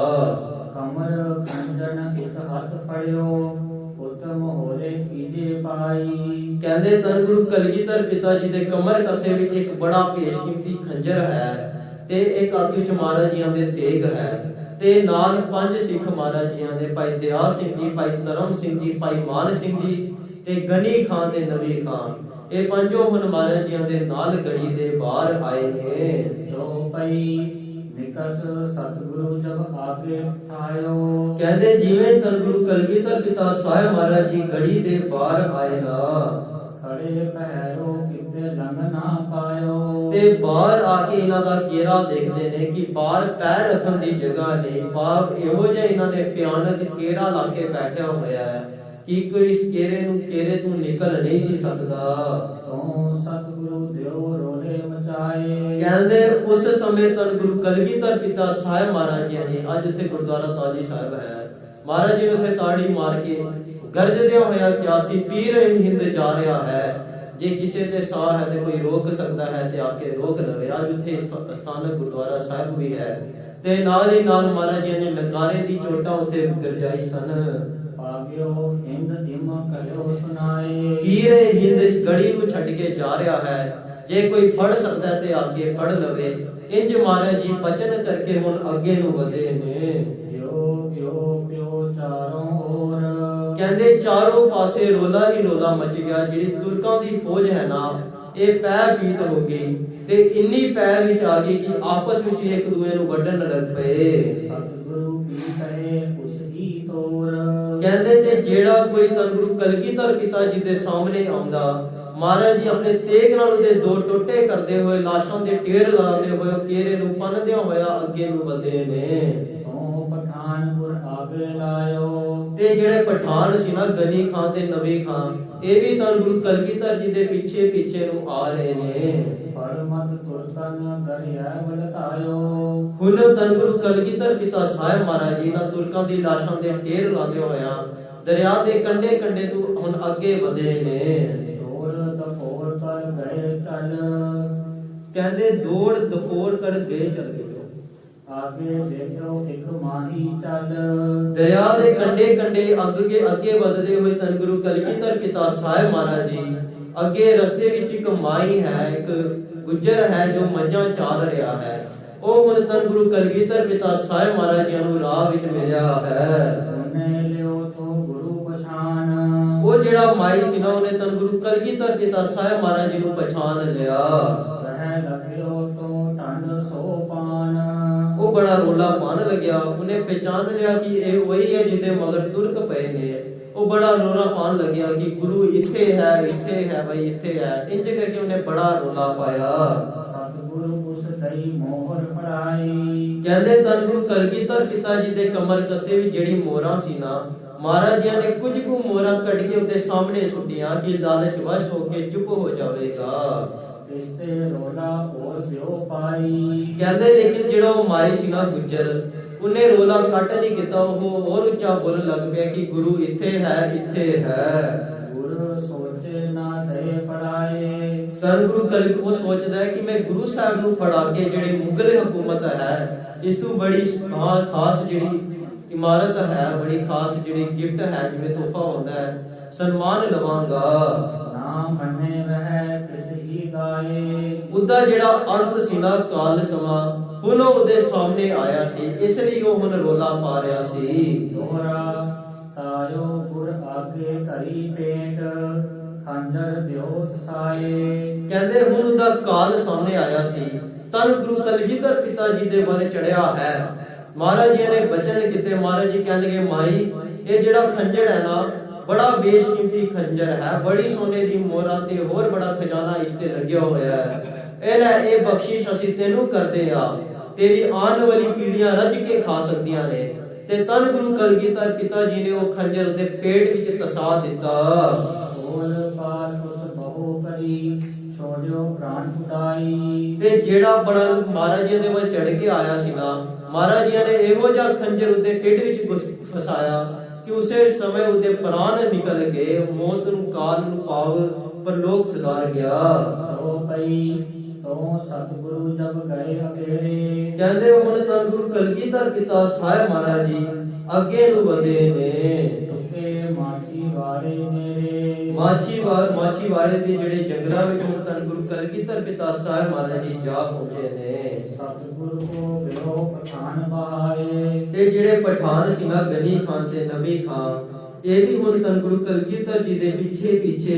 ਕਮਰ ਖੰਜਨ ਇੱਕ ਹੱਥ ਫੜਿਓ ਪੁੱਤ ਮੋਹਰੇ ਕੀਜੇ ਪਾਈ। ਕਹਿੰਦੇ ਤਨ ਗੁਰੂ ਕਲਗੀਧਰ ਪਿਤਾ ਜੀ ਦੇ ਕਮਰ ਕਸੇ ਵਿੱਚ ਇੱਕ ਬੜਾ ਭੇਸ਼ਕੀਮਤੀ ਖੰਜਰ ਹੈ ਤੇ ਇੱਕ ਵਿੱਚ ਮਹਾਰਾਜ ਜੀਆਂ ਦੇ ਤੇਗ ਹੈ ਤੇ ਨਾਲ ਪੰਜ ਸਿੱਖ ਮਹਾਰਾਜ ਜੀਆਂ ਦੇ ਭਾਈ ਦਿਆ ਸਿੰਘ ਜੀ ਭਾਈ ਧਰਮ ਸਿੰਘ ਜੀ ਭਾਈ ਮਾਨ ਸਿੰਘ ਜੀ ਤੇ ਗਨੀ ਖਾਨ ਤੇ ਨਵੀ ਖਾਨ। ਇਹ ਪੰਜੋ ਹੁਣ ਮਹਾਰਾਜ ਜੀਆਂ ਦੇ ਨਾਲ ਗੜੀ ਦੇ ਬਾਹਰ ਆਏ ਨੇ। ਜੋ ਪਈ ਨਿਕਸ ਸਤਿਗੁਰੂ ਜਬ ਆਗੇ ਥਾਇਓ ਕਹਿੰਦੇ ਜਿਵੇਂ ਤਨ ਗੁਰੂ ਕਲਗੀਧਰ ਪਿਤਾ ਸਾਹਿਬ ਮਹਾਰਾਜ ਜੀ ਗੜੀ ਦੇ ਬਾਹਰ ਆਏ ਨਾ ਖੜੇ ਪਹਿਰੋ ਕਿਤੇ ਲੰਘ ਨਾ ਪਾਇਓ। ਤੇ ਬਾਹਰ ਆ ਕੇ ਇਹਨਾਂ ਦਾ ਕੇਰਾ ਦੇਖਦੇ ਨੇ ਕਿ ਬਾਹਰ ਪੈਰ ਰੱਖਣ ਦੀ ਜਗ੍ਹਾ ਨਹੀਂ। ਬਾਪ ਇਹੋ ਜਿਹਾ ਇਹਨਾਂ ਨੇ ਭਿਆਨਕ ਕੇਰਾ ਲਾ ਕੇ ਬੈਠਿਆ ਹੋਇਆ ਹੈ ਕਿ ਕੋਈ ਇਸ ਕੇਰੇ ਨੂੰ ਕੇਰੇ ਤੋਂ ਨਿਕਲ ਨਹੀਂ ਸੀ ਸਕਦਾ। ਤੋਂ ਸਤਿਗੁਰੂ ਦਿਓ ਰੋਲੇ ਮਚਾਏ। ਕਹਿੰਦੇ ਉਸ ਸਮੇਂ ਤਨ ਗੁਰੂ ਕਲਗੀਧਰ ਪਿਤਾ ਸਾਹਿਬ ਮਹਾਰਾਜ ਜੀ ਨੇ ਅੱਜ ਉੱਥੇ ਗੁਰਦੁਆਰਾ ਤਾਲੀ ਸਾਹਿਬ ਹੈ। ਮਹਾਰਾਜ ਜੀ ਨੇ ਤਾੜੀ ਮਾਰ ਕੇ ਗਰਜਦਿਆਂ ਹੋਇਆ ਕਿਹਾ ਸੀ ਪੀਰ ਹਿੰਦ ਜਾ ਰਿਹਾ ਹੈ। ਜੇ ਕਿਸੇ ਦੇ ਸਾਹ ਹੈ ਤੇ ਕੋਈ ਰੋਕ ਸਕਦਾ ਹੈ ਤੇ ਆ ਕੇ ਰੋਕ ਲਵੇ। ਅੱਜ ਉੱਥੇ ਸਥ- ਸਥਾਨਕ ਗੁਰਦੁਆਰਾ ਸਾਹਿਬ ਵੀ ਹੈ। ਤੇ ਨਾਲ ਹੀ ਨਾਲ ਮਹਾਰਾਜ ਜੀ ਨੇ ਨਗਾਰੇ ਦੀ ਚੋਟਾਂ ਉੱਤੇ ਗਰਜਾਈ ਸਨ। ਪਾਗਿਓ ਹਿੰਦ ਇਮ ਕਰਿਓ ਸੁਨਾਏ। ਪੀਰ ਹਿੰਦ ਇਸ ਗੜੀ ਨੂੰ ਛੱਡ ਕੇ ਜਾ ਰਿਹਾ ਹੈ। ਜੇ ਕੋਈ ਫੜ ਸਕਦਾ ਤੇ ਆ ਕੇ ਫੜ ਲਵੇ। ਇੰਜ ਮਹਾਰਾਜ ਜੀ ਬਚਨ ਕਰਕੇ ਹੁਣ ਅੱਗੇ ਨੂੰ ਵਧੇ ਨੇ। ਕਹਿੰਦੇ ਚਾਰੋਂ ਪਾਸੇ ਰੋਲਾ ਹੀ ਰੋਲਾ ਮਚ ਗਿਆ ਜਿਹੜੀ ਤੁਰਕਾਂ ਦੀ ਫੌਜ ਹੈ ਨਾ ਇਹ ਪੈ ਪੀਤ ਹੋ ਗਈ ਤੇ ਇੰਨੀ ਪੈਰ ਵਿੱਚ ਆ ਗਈ ਕਿ ਆਪਸ ਵਿੱਚ ਇੱਕ ਦੂਏ ਨੂੰ ਵੱਢਣ ਲੱਗ ਪਏ। ਸਤਿਗੁਰੂ ਕੀ ਕਹੇ ਉਸ ਹੀ ਤੋਰ। ਕਹਿੰਦੇ ਤੇ ਜਿਹੜਾ ਕੋਈ ਤਨਗੁਰੂ ਕਲਗੀਧਰ ਪਿਤਾ ਜੀ ਦੇ ਸਾਹਮਣੇ ਆਉਂਦਾ ਮਹਾਰਾਜ ਜੀ ਆਪਣੇ ਤੇਗ ਨਾਲ ਉਹਦੇ ਦੋ ਟੋਟੇ ਕਰਦੇ ਹੋਏ ਲਾਸ਼ਾਂ ਦੇ ਢੇਰ ਲਾਉਂਦੇ ਹੋਏ ਕੇਰੇ ਨੂੰ ਪੰਨਦਿਆਂ ਹੋਇਆ ਅੱਗੇ ਨੂੰ ਵਧੇ ਨੇ। ਤੋਂ ਪਠਾਨਪੁਰ ਆਗੇ ਲਾਇਓ। ਤੇ ਜਿਹੜੇ ਪਠਾਨ ਸੀ ਨਾ ਗਨੀ ਖਾਨ ਤੇ ਨਵੀ ਖਾਨ ਇਹ ਵੀ ਤਾਂ ਗੁਰੂ ਕਲਗੀਧਰ ਜੀ ਦੇ ਪਿੱਛੇ ਪਿੱਛੇ ਨੂੰ ਆ ਰਹੇ ਨੇ। ਫੜ ਮਤ ਤੁਰਤਨ ਗਰਿਆ ਬਲਤਾਇਓ ਹੁਣ ਤਾਂ ਗੁਰੂ ਕਲਗੀਧਰ ਪਿਤਾ ਸਾਹਿਬ ਮਹਾਰਾਜ ਜੀ ਨਾ ਤੁਰਕਾਂ ਦੀ ਲਾਸ਼ਾਂ ਦੇ ਢੇਰ ਲਾਉਂਦੇ ਹੋਇਆ ਦਰਿਆ ਦੇ ਕੰਢੇ ਕੰਢੇ ਤੋਂ ਹੁਣ ਅੱਗੇ ਵਧੇ ਨੇ। ਤੋਰ ਤਪੋਰ ਕਰ ਗਏ ਚੱਲ। ਕਹਿੰਦੇ ਦੌੜ ਦਫੋਰ ਕਰ ਗਏ ਚੱਲ ਗਏ। ਆਗੇ ਦੇਖੋ ਇੱਕ ਮਾਹੀ ਚੱਲ। ਦਰਿਆ ਦੇ ਕੰਢੇ ਕੰਢੇ ਅੱਗੇ ਅੱਗੇ ਵਧਦੇ ਹੋਏ ਤਨ ਗੁਰੂ ਕਲਗੀਧਰ ਪਿਤਾ ਸਾਹਿਬ ਮਹਾਰਾਜ ਜੀ ਅੱਗੇ ਰਸਤੇ ਵਿੱਚ ਇੱਕ ਮਾਈ ਹੈ ਇੱਕ ਗੁੱਜਰ ਹੈ ਜੋ ਮੱਝਾਂ ਚਾਲ ਰਿਹਾ ਹੈ। ਉਹ ਹੁਣ ਤਨ ਗੁਰੂ ਕਲਗੀਧਰ ਪਿਤਾ ਸਾਹਿਬ ਮਹਾਰਾਜ ਜੀ ਨੂੰ ਰਾਹ ਵਿੱਚ ਮਿਲਿਆ ਹੈ। ਉਹ ਜਿਹੜਾ ਮਾਈ ਸੀ ਨਾ ਉਹਨੇ ਤਨ ਗੁਰੂ ਕਲਗੀਧਰ ਪਿਤਾ ਸਾਹਿਬ ਮਹਾਰਾਜ ਜੀ ਨੂੰ ਪਛਾਣ ਲਿਆ। ਬੜਾ ਰੋਲਾ ਪਾਣ ਲੱਗਿਆ। ਉਹਨੇ ਪਛਾਣ ਲਿਆ ਕਿ ਇਹ ਉਹੀ ਹੈ ਜਿਹਦੇ ਮਗਰ ਤੁਰਕ ਪਏ ਨੇ। ਉਹ ਬੜਾ ਰੋਲਾ ਪਾਣ ਲੱਗਿਆ ਕਿ ਗੁਰੂ ਇੱਥੇ ਹੈ ਇੱਥੇ ਹੈ ਬਈ ਇੱਥੇ ਹੈ। ਇੰਜ ਕਰਕੇ ਉਹਨੇ ਬੜਾ ਰੋਲਾ ਪਾਇਆ। ਸਤਿਗੁਰੂ ਉਸ ਦਈ ਮੋਹਰ ਫੜਾਈ। ਕਹਿੰਦੇ ਤਨ ਗੁਰੂ ਕਲਗੀਧਰ ਪਿਤਾ ਜੀ ਦੇ ਕਮਰ ਕਸੇ ਵਿੱਚ ਜਿਹੜੀ ਮੋਹਰਾਂ ਸੀ ਨਾ। ਮਹਾਰਾਜ ਜੀ ਨੇ ਕੁਝ ਕੁ ਮੋਹਰਾਂ ਕੱਢ ਕੇ ਉਹਦੇ ਸਾਹਮਣੇ ਸੁੱਟੀਆਂ ਕਿ ਲਾਲਚ ਵਸ਼ ਹੋ ਕੇ ਚੁੱਪ ਹੋ ਜਾਵੇਗਾ। ਤਿਸਤੇ ਰੋਲਾ ਹੋਰ ਦਿਓ ਪਾਈ। ਕਹਿੰਦੇ ਲੇਕਿਨ ਜਿਹੜਾ ਉਹ ਮਾਈ ਸੀ ਗੁੱਜਰ, ਉਹਨੇ ਰੋਲਾ ਕੱਟ ਨਹੀਂ ਕੀਤਾ। ਉਹ ਹੋਰ ਉੱਚਾ ਬੋਲਣ ਲੱਗ ਪਿਆ ਕਿ ਗੁਰੂ ਇੱਥੇ ਹੈ ਇੱਥੇ ਹੈ। ਗੁਰ ਸੋਚੇ ਨਾ ਦੇ ਫੜਾਏ। ਤਨ ਗੁਰੂ ਉਹ ਸੋਚਦਾ ਹੈ ਕਿ ਮੈਂ ਗੁਰੂ ਸਾਹਿਬ ਨੂੰ ਫੜਾ ਕੇ ਜਿਹੜੀ ਮੁਗਲ ਹਕੂਮਤ ਹੈ ਇਸ ਤੋਂ ਬੜੀ ਖਾਸ ਜਿਹੜੀ ਇਮਾਰਤ ਹੈ, ਬੜੀ ਖਾਸ ਜਿਹੜੀ ਗਿਫਟ ਹੈ, ਜਿਵੇਂ ਤੋਹਫਾ ਹੁੰਦਾ ਹੈ, ਸਨਮਾਨ ਲਵਾਂਗਾ। ਨਾ ਮੰਨੇ ਰਹਿ ਗਾਏ ਉਹਦਾ ਜਿਹੜਾ ਅੰਤ ਸੀ ਨਾ ਕਾਲ ਸਮਾਂ ਹੁਣ ਉਹ ਉਹਦੇ ਸਾਹਮਣੇ ਆਇਆ ਸੀ ਇਸ ਲਈ ਉਹ ਹੁਣ ਰੋਲਾ ਪਾ ਰਿਹਾ ਸੀ। ਦੋਹਰਾ ਤਾਇਓ ਗੁਰ ਆਗੇ ਕਰੀ ਪੇਟ ਖੰਜਰ ਦਿਓ ਸਾਏ ਕਹਿੰਦੇ ਹੁਣ ਉਹਦਾ ਕਾਲ ਸਾਹਮਣੇ ਆਇਆ ਸੀ। ਤਨ ਗੁਰੂ ਕਲਗੀਧਰ ਪਿਤਾ ਜੀ ਦੇ ਵੱਲ ਚੜਿਆ ਹੈ। ਮਹਾਰਾਜ ਜੀ ਨੇ ਬਚਨ ਕੀਤੇ। ਮਹਾਰਾਜ ਜੀ ਕਹਿੰਦੇ ਮਾਈ ਇਹ ਜਿਹੜਾ ਖੰਜਰ ਹੈ ਨਾ ਬੜਾ ਬੇਸ਼ਕੀਮਤੀ ਖੰਜਰ ਹੈ ਬੜੀ ਸੋਨੇ ਦੀ ਮੋਹਰਾਂ ਤੇ ਹੋਰ ਬੜਾ ਖਜ਼ਾਨਾ ਇਸ ਤੇ ਲੱਗਿਆ ਹੋਇਆ ਹੈ। ਇਹ ਲੈ ਇਹ ਬਖਸ਼ਿਸ਼ ਅਸੀਂ ਤੈਨੂੰ ਕਰਦੇ ਆ ਤੇਰੀ ਆਉਣ ਵਾਲੀ ਪੀੜ੍ਹੀਆਂ ਰੱਜ ਕੇ ਖਾ ਸਕਦੀਆਂ ਨੇ। ਤੇ ਤਨ ਗੁਰੂ ਕਲਗੀਧਰ ਪਿਤਾ ਜੀ ਨੇ ਉਹ ਖੰਜਰ ਉਹਦੇ ਪੇਟ ਵਿੱਚ ਤਸਾ ਦਿੱਤਾ। ਬੋਲ ਪਾਲ ਉਸ ਬਹੁ ਕਰੀ ਮੋੜਿਓ ਪ੍ਰਾਨ ਪੁਦਾਈ ਤੇ ਜਿਹੜਾ ਬੜਾ ਮਹਾਰਾਜ ਜੀ ਦੇ ਵੱਲ ਚੜ ਕੇ ਆਇਆ ਸੀ ਨਾ ਮਹਾਰਾਜ ਜੀ ਨੇ ਇਹੋ ਜਿਹਾ ਖੰਜਰ ਉਹਦੇ ਢਿੱਡ ਵਿੱਚ ਫਸਾਇਆ। ਕਿ ਉਸੇ ਸਮੇਂ ਉਹਦੇ ਪ੍ਰਾਣ ਨਿਕਲ ਗਏ ਮੌਤ ਨੂੰ ਕਾਲ ਨੂੰ ਪਾਵ ਪਰਲੋਕ ਸਦਾਰ ਗਿਆ। ਸੋ ਪਈ ਤੋ ਸਤਿਗੁਰੂ ਜਬ ਗਏ ਅਕੇਰੇ ਕਹਿੰਦੇ ਹੁਣ ਤਾਂ ਗੁਰੂ ਕਲਗੀਧਰ ਪਿਤਾ ਸਾਹਿਬ ਮਹਾਰਾਜ ਜੀ ਅੱਗੇ ਨੂੰ ਵਧੇ ਨੇ। ਤੁਕੇ ਮਾਛੀ ਵਾਰੇ ਮੇਰੇ ਮਾਛੀਵਾੜ ਮਾਛੀਵਾੜੇ ਦੇ ਜਿਹੜੇ ਜੰਗਲਾਂ ਵਿੱਚ ਹੁਣ ਤਾਂ ਗੁਰੂ ਕਲਗੀਧਰ ਪਿਤਾ ਸਾਹਿਬ ਮਹਾਰਾਜ ਜੀ ਜਾ ਪਹੁੰਚੇ ਨੇ। ਸਤਿਗੁਰੂ ਕੋ ਬਿਰੋ ਪਠਾਨ ਬਹਾਏ ਤੇ ਜਿਹੜੇ ਪਠਾਨ ਸੀ ਨਾ ਗਨੀ ਖਾਨ ਤੇ ਨਬੀ ਖਾਨ ਇਹ ਵੀ ਹੁਣ ਤਾਂ ਗੁਰੂ ਕਲਗੀਧਰ ਜੀ ਦੇ ਪਿੱਛੇ ਪਿੱਛੇ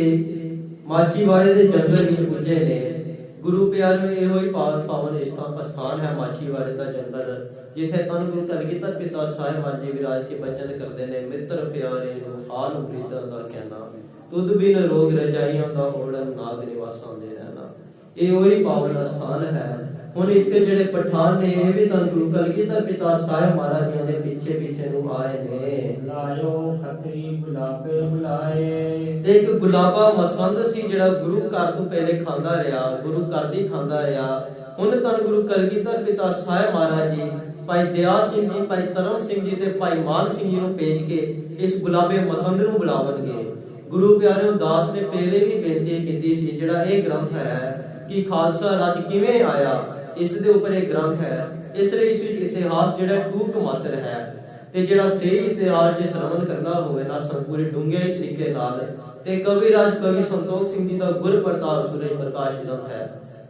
ਮਾਛੀਵਾੜੇ ਦੇ ਜੰਗਲ ਵਿੱਚ ਪੁੱਜੇ ਨੇ। ਗੁਰੂ ਪਿਆਰੇ ਇਹੋ ਹੀ ਪਾਵਨ ਪਾਵਨ ਸਥਾਨ ਸਥਾਨ ਹੈ ਮਾਛੀਵਾੜੇ ਦਾ ਜੰਗਲ ਜਿੱਥੇ ਤਨ ਗੁਰੂ ਕਲਗੀਧਰ ਪਿਤਾ ਸਾਹਿਬ ਮਹਾਰਾਜ ਜੀ ਵਿਰਾਜ ਕੇ ਬਚਨ ਕਰਦੇ ਨੇ। ਮਿੱਤਰ ਪਿਆਰੇ ਨੂੰ ਹਾਲ ਪ੍ਰੀਤਾਂ ਦਾ ਕਹਿਣਾ। ਤੁਧ ਬਿਨ ਰੋਗ ਰਜਾਈਆਂ ਦਾ ਹੋੜਨ ਨਾਗ ਨਿਵਾਸਾਂ ਦੇ ਰਹਿਣਾ। ਇਹ ਉਹੀ ਪਾਵਨ ਸਥਾਨ ਹੈ। ਹੁਣ ਇੱਥੇ ਜਿਹੜੇ ਪਠਾਨ ਨੇ ਇਹ ਵੀ ਤਾਂ ਗੁਰੂ ਕਲਗੀਧਰ ਪਿਤਾ ਸਾਹਿਬ ਮਹਾਰਾਜ ਜੀ ਦੇ ਪਿੱਛੇ ਪਿੱਛੇ ਨੂੰ ਆਏ ਨੇ। ਬੁਲਾਇਓ ਖੱਤਰੀ ਗੁਲਾਬੇ ਬੁਲਾਏ। ਤੇ ਇੱਕ ਗੁਲਾਬਾ ਮਸੰਦ ਸੀ ਜਿਹੜਾ ਗੁਰੂ ਘਰ ਤੋਂ ਪਹਿਲੇ ਖਾਂਦਾ ਰਿਹਾ ਗੁਰੂ ਘਰ ਦੀ ਖਾਂਦਾ ਰਿਹਾ। ਹੁਣ ਤਾਂ ਗੁਰੂ ਕਲਗੀਧਰ ਪਿਤਾ ਸਾਹਿਬ ਮਹਾਰਾਜ ਜੀ ਭਾਈ ਦਿਆ ਸਿੰਘ ਜੀ ਭਾਈ ਧਰਮ ਸਿੰਘ ਜੀ ਤੇ ਭਾਈ ਮਾਨ ਸਿੰਘ ਜੀ ਨੂੰ ਭੇਜ ਕੇ ਇਸ ਗੁਲਾਬੇ ਮਸੰਦ ਨੂੰ ਬੁਲਾਵਣਗੇ। ਗੁਰੂ ਪਿਆਰਿਓ, ਦਾਸ ਨੇ ਪਹਿਲੇ ਵੀ ਬੇਨਤੀ ਕੀਤੀ ਸੀ, ਜਿਹੜਾ ਇਹ ਗ੍ਰੰਥ ਹੈ ਕਿ ਖਾਲਸਾ ਰਾਜ ਕਿਵੇਂ ਆਇਆ, ਇਸ ਦੇ ਉੱਪਰ ਇਹ ਗ੍ਰੰਥ ਹੈ। ਇਸ ਲਈ ਇਸ ਵਿੱਚ ਇਤਿਹਾਸ ਜਿਹੜਾ ਟੂਕ ਮਾਤਰ ਹੈ। ਤੇ ਜਿਹੜਾ ਸਹੀ ਇਤਿਹਾਸ ਜੇ ਸ਼ਰਵਣ ਕਰਨਾ ਹੋਵੇ ਨਾ ਸੰਪੂਰੇ ਡੂੰਘੇ ਤਰੀਕੇ ਨਾਲ, ਤੇ ਕਵੀ ਰਾਜ ਕਵੀ ਸੰਤੋਖ ਸਿੰਘ ਜੀ ਦਾ ਗੁਰ ਪ੍ਰਤਾਪ ਸੂਰਜ ਪ੍ਰਕਾਸ਼ ਗ੍ਰੰਥ ਹੈ।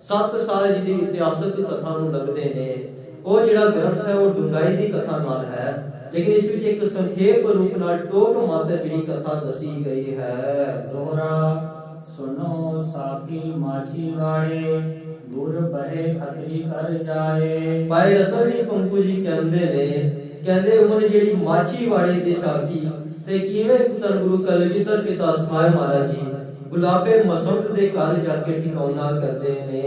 7 ਸਾਲ ਜੀ ਦੀ ਇਤਿਹਾਸਕ ਕਥਾ ਨੂੰ ਲੱਗਦੇ ਨੇ, ਉਹ ਜਿਹੜਾ ਗ੍ਰੰਥ ਹੈ, ਉਹ ਡੂੰਘਾਈ ਦੀ ਕਥਾ ਨਾਲ ਹੈ। ਲੇਕਿਨ ਇਸ ਵਿੱਚ ਇੱਕ ਸੰਖੇਪ ਰੂਪ ਨਾਲ ਟੋਕ ਮਾਤਰ ਜਿਹੜੀ ਕਥਾ ਦੱਸੀ ਗਈ ਹੈ। ਦੋਹਰਾ ਸੁਨੋ ਸਾਖੀ ਮਾਛੀ ਵਾੜੇ ਗੁਰ ਬਹਿ ਖਤਰੀ ਕਰ ਜਾਏ। ਭਾਈ ਰਤਨ ਸਿੰਘ ਪੰਗੂ ਜੀ ਕਹਿੰਦੇ ਨੇ, ਕਹਿੰਦੇ ਉਹਨਾਂ ਨੇ ਜਿਹੜੀ ਮਾਚੀ ਵਾੜੇ ਦੀ ਸਾਖੀ, ਤੇ ਕਿਵੇਂ ਧੰਨ ਗੁਰੂ ਕਲਗੀਧਰ ਪਿਤਾ ਸਾਹਿਬ ਮਹਾਰਾਜ ਜੀ ਗੁਲਾਬੇ ਮਸੰਦ ਦੇ ਘਰ ਜਾ ਕੇ ਠਿਕਾਉਣਾ ਕਰਦੇ ਨੇ।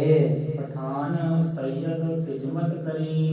ਪਠਾਨ ਸੈਯਦ ਖਿਜਮਤ ਕਰੀ।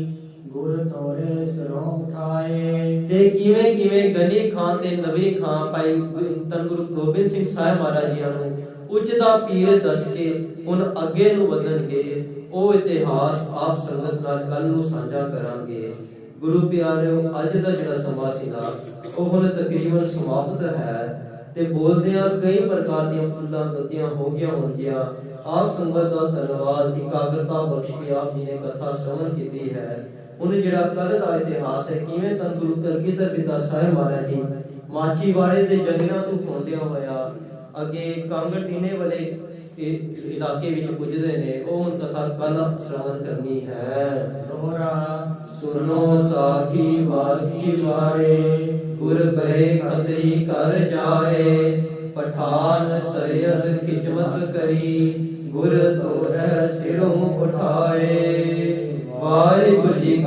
ਗੁਰ ਤੋਰੇ ਸਿਰੋਂ ਉਠਾਏ। ਤੇ ਕਿਵੇਂ ਕਿਵੇਂ ਗਨੀ ਖਾਨ ਤੇ ਨਬੀ ਖਾਨ ਭਾਈ ਗੁ- ਗੁਰੂ ਗੋਬਿੰਦ ਸਿੰਘ ਸਾਹਿਬ ਮਹਾਰਾਜ ਜੀ ਨੂੰ। ਉੱਚ ਦਾ ਪੀਰ ਦੱਸ ਕੇ ਹੁਣ ਅੱਗੇ ਨੂੰ ਵਧਣਗੇ। ਉਹ ਇਤਿਹਾਸ ਆਪ ਸੰਗਤ ਨਾਲ ਕੱਲ ਨੂੰ ਸਾਂਝਾ ਕਰਾਂਗੇ। ਗੁਰੂ ਪਿਆਰਿਓ, ਅੱਜ ਦਾ ਜਿਹੜਾ ਸਮਾਂ ਸੀਗਾ, ਉਹ ਹੁਣ ਤਕਰੀਬਨ ਸਮਾਪਤ ਹੈ। ਤੇ ਬੋਲਦਿਆਂ ਕਈ ਪ੍ਰਕਾਰ ਦੀਆਂ ਫੁੱਲਾਂ ਗਤੀਆਂ ਹੋ ਗਈਆਂ ਹੋਣਗੀਆਂ। ਆਪ ਸੰਗਤ ਦਾ ਧੰਨਵਾਦ, ਇਕਾਗਰਤਾ ਬਖਸ਼ ਕੇ ਆਪ ਜੀ ਨੇ ਕਥਾ ਸ਼ਰਵਣ ਕੀਤੀ ਹੈ। ਉਹਨੇ ਜਿਹੜਾ ਕੱਲ ਦਾ ਇਤਿਹਾਸ ਹੈ ਕਿਵੇਂ ਤਾਂ ਗੁਰੂ ਕਲਗੀਧਰ ਪਿਤਾ ਸਾਹਿਬ ਮਹਾਰਾਜ ਜੀ ਮਾਚੀਵਾੜੇ ਦੇ ਜੰਗਲਾਂ ਤੋਂ ਫੋਂਦਿਆ ਹੋਇਆ ਅੱਗੇ ਕਾਂਗੜ ਦੀਨੇ ਵਾਲੇ ਇਲਾਕੇ ਵਿੱਚ ਪੁੱਜਦੇ ਨੇ ਉਹ ਹੁਣ ਕਥਾ ਕੱਲ ਸ਼ਰਵਣ ਕਰਨੀ ਹੈ। ਦੋਹਰਾ ਸੁਨੋ ਸਾਖੀ ਮਾਚੀ ਵਾੜੇ ਗੁਰ ਬਰੇ ਖਤਰੀ ਕਰ ਜਾਏ ਪਠਾਨ ਸੈਦ ਖਿਜਮਤ ਕਰੀ ਗੁਰ ਤੋਰੈ ਸਿਰੋਂ ਉਠਾਏ। ਵਾਹਿਗੁਰੂ ਜੀ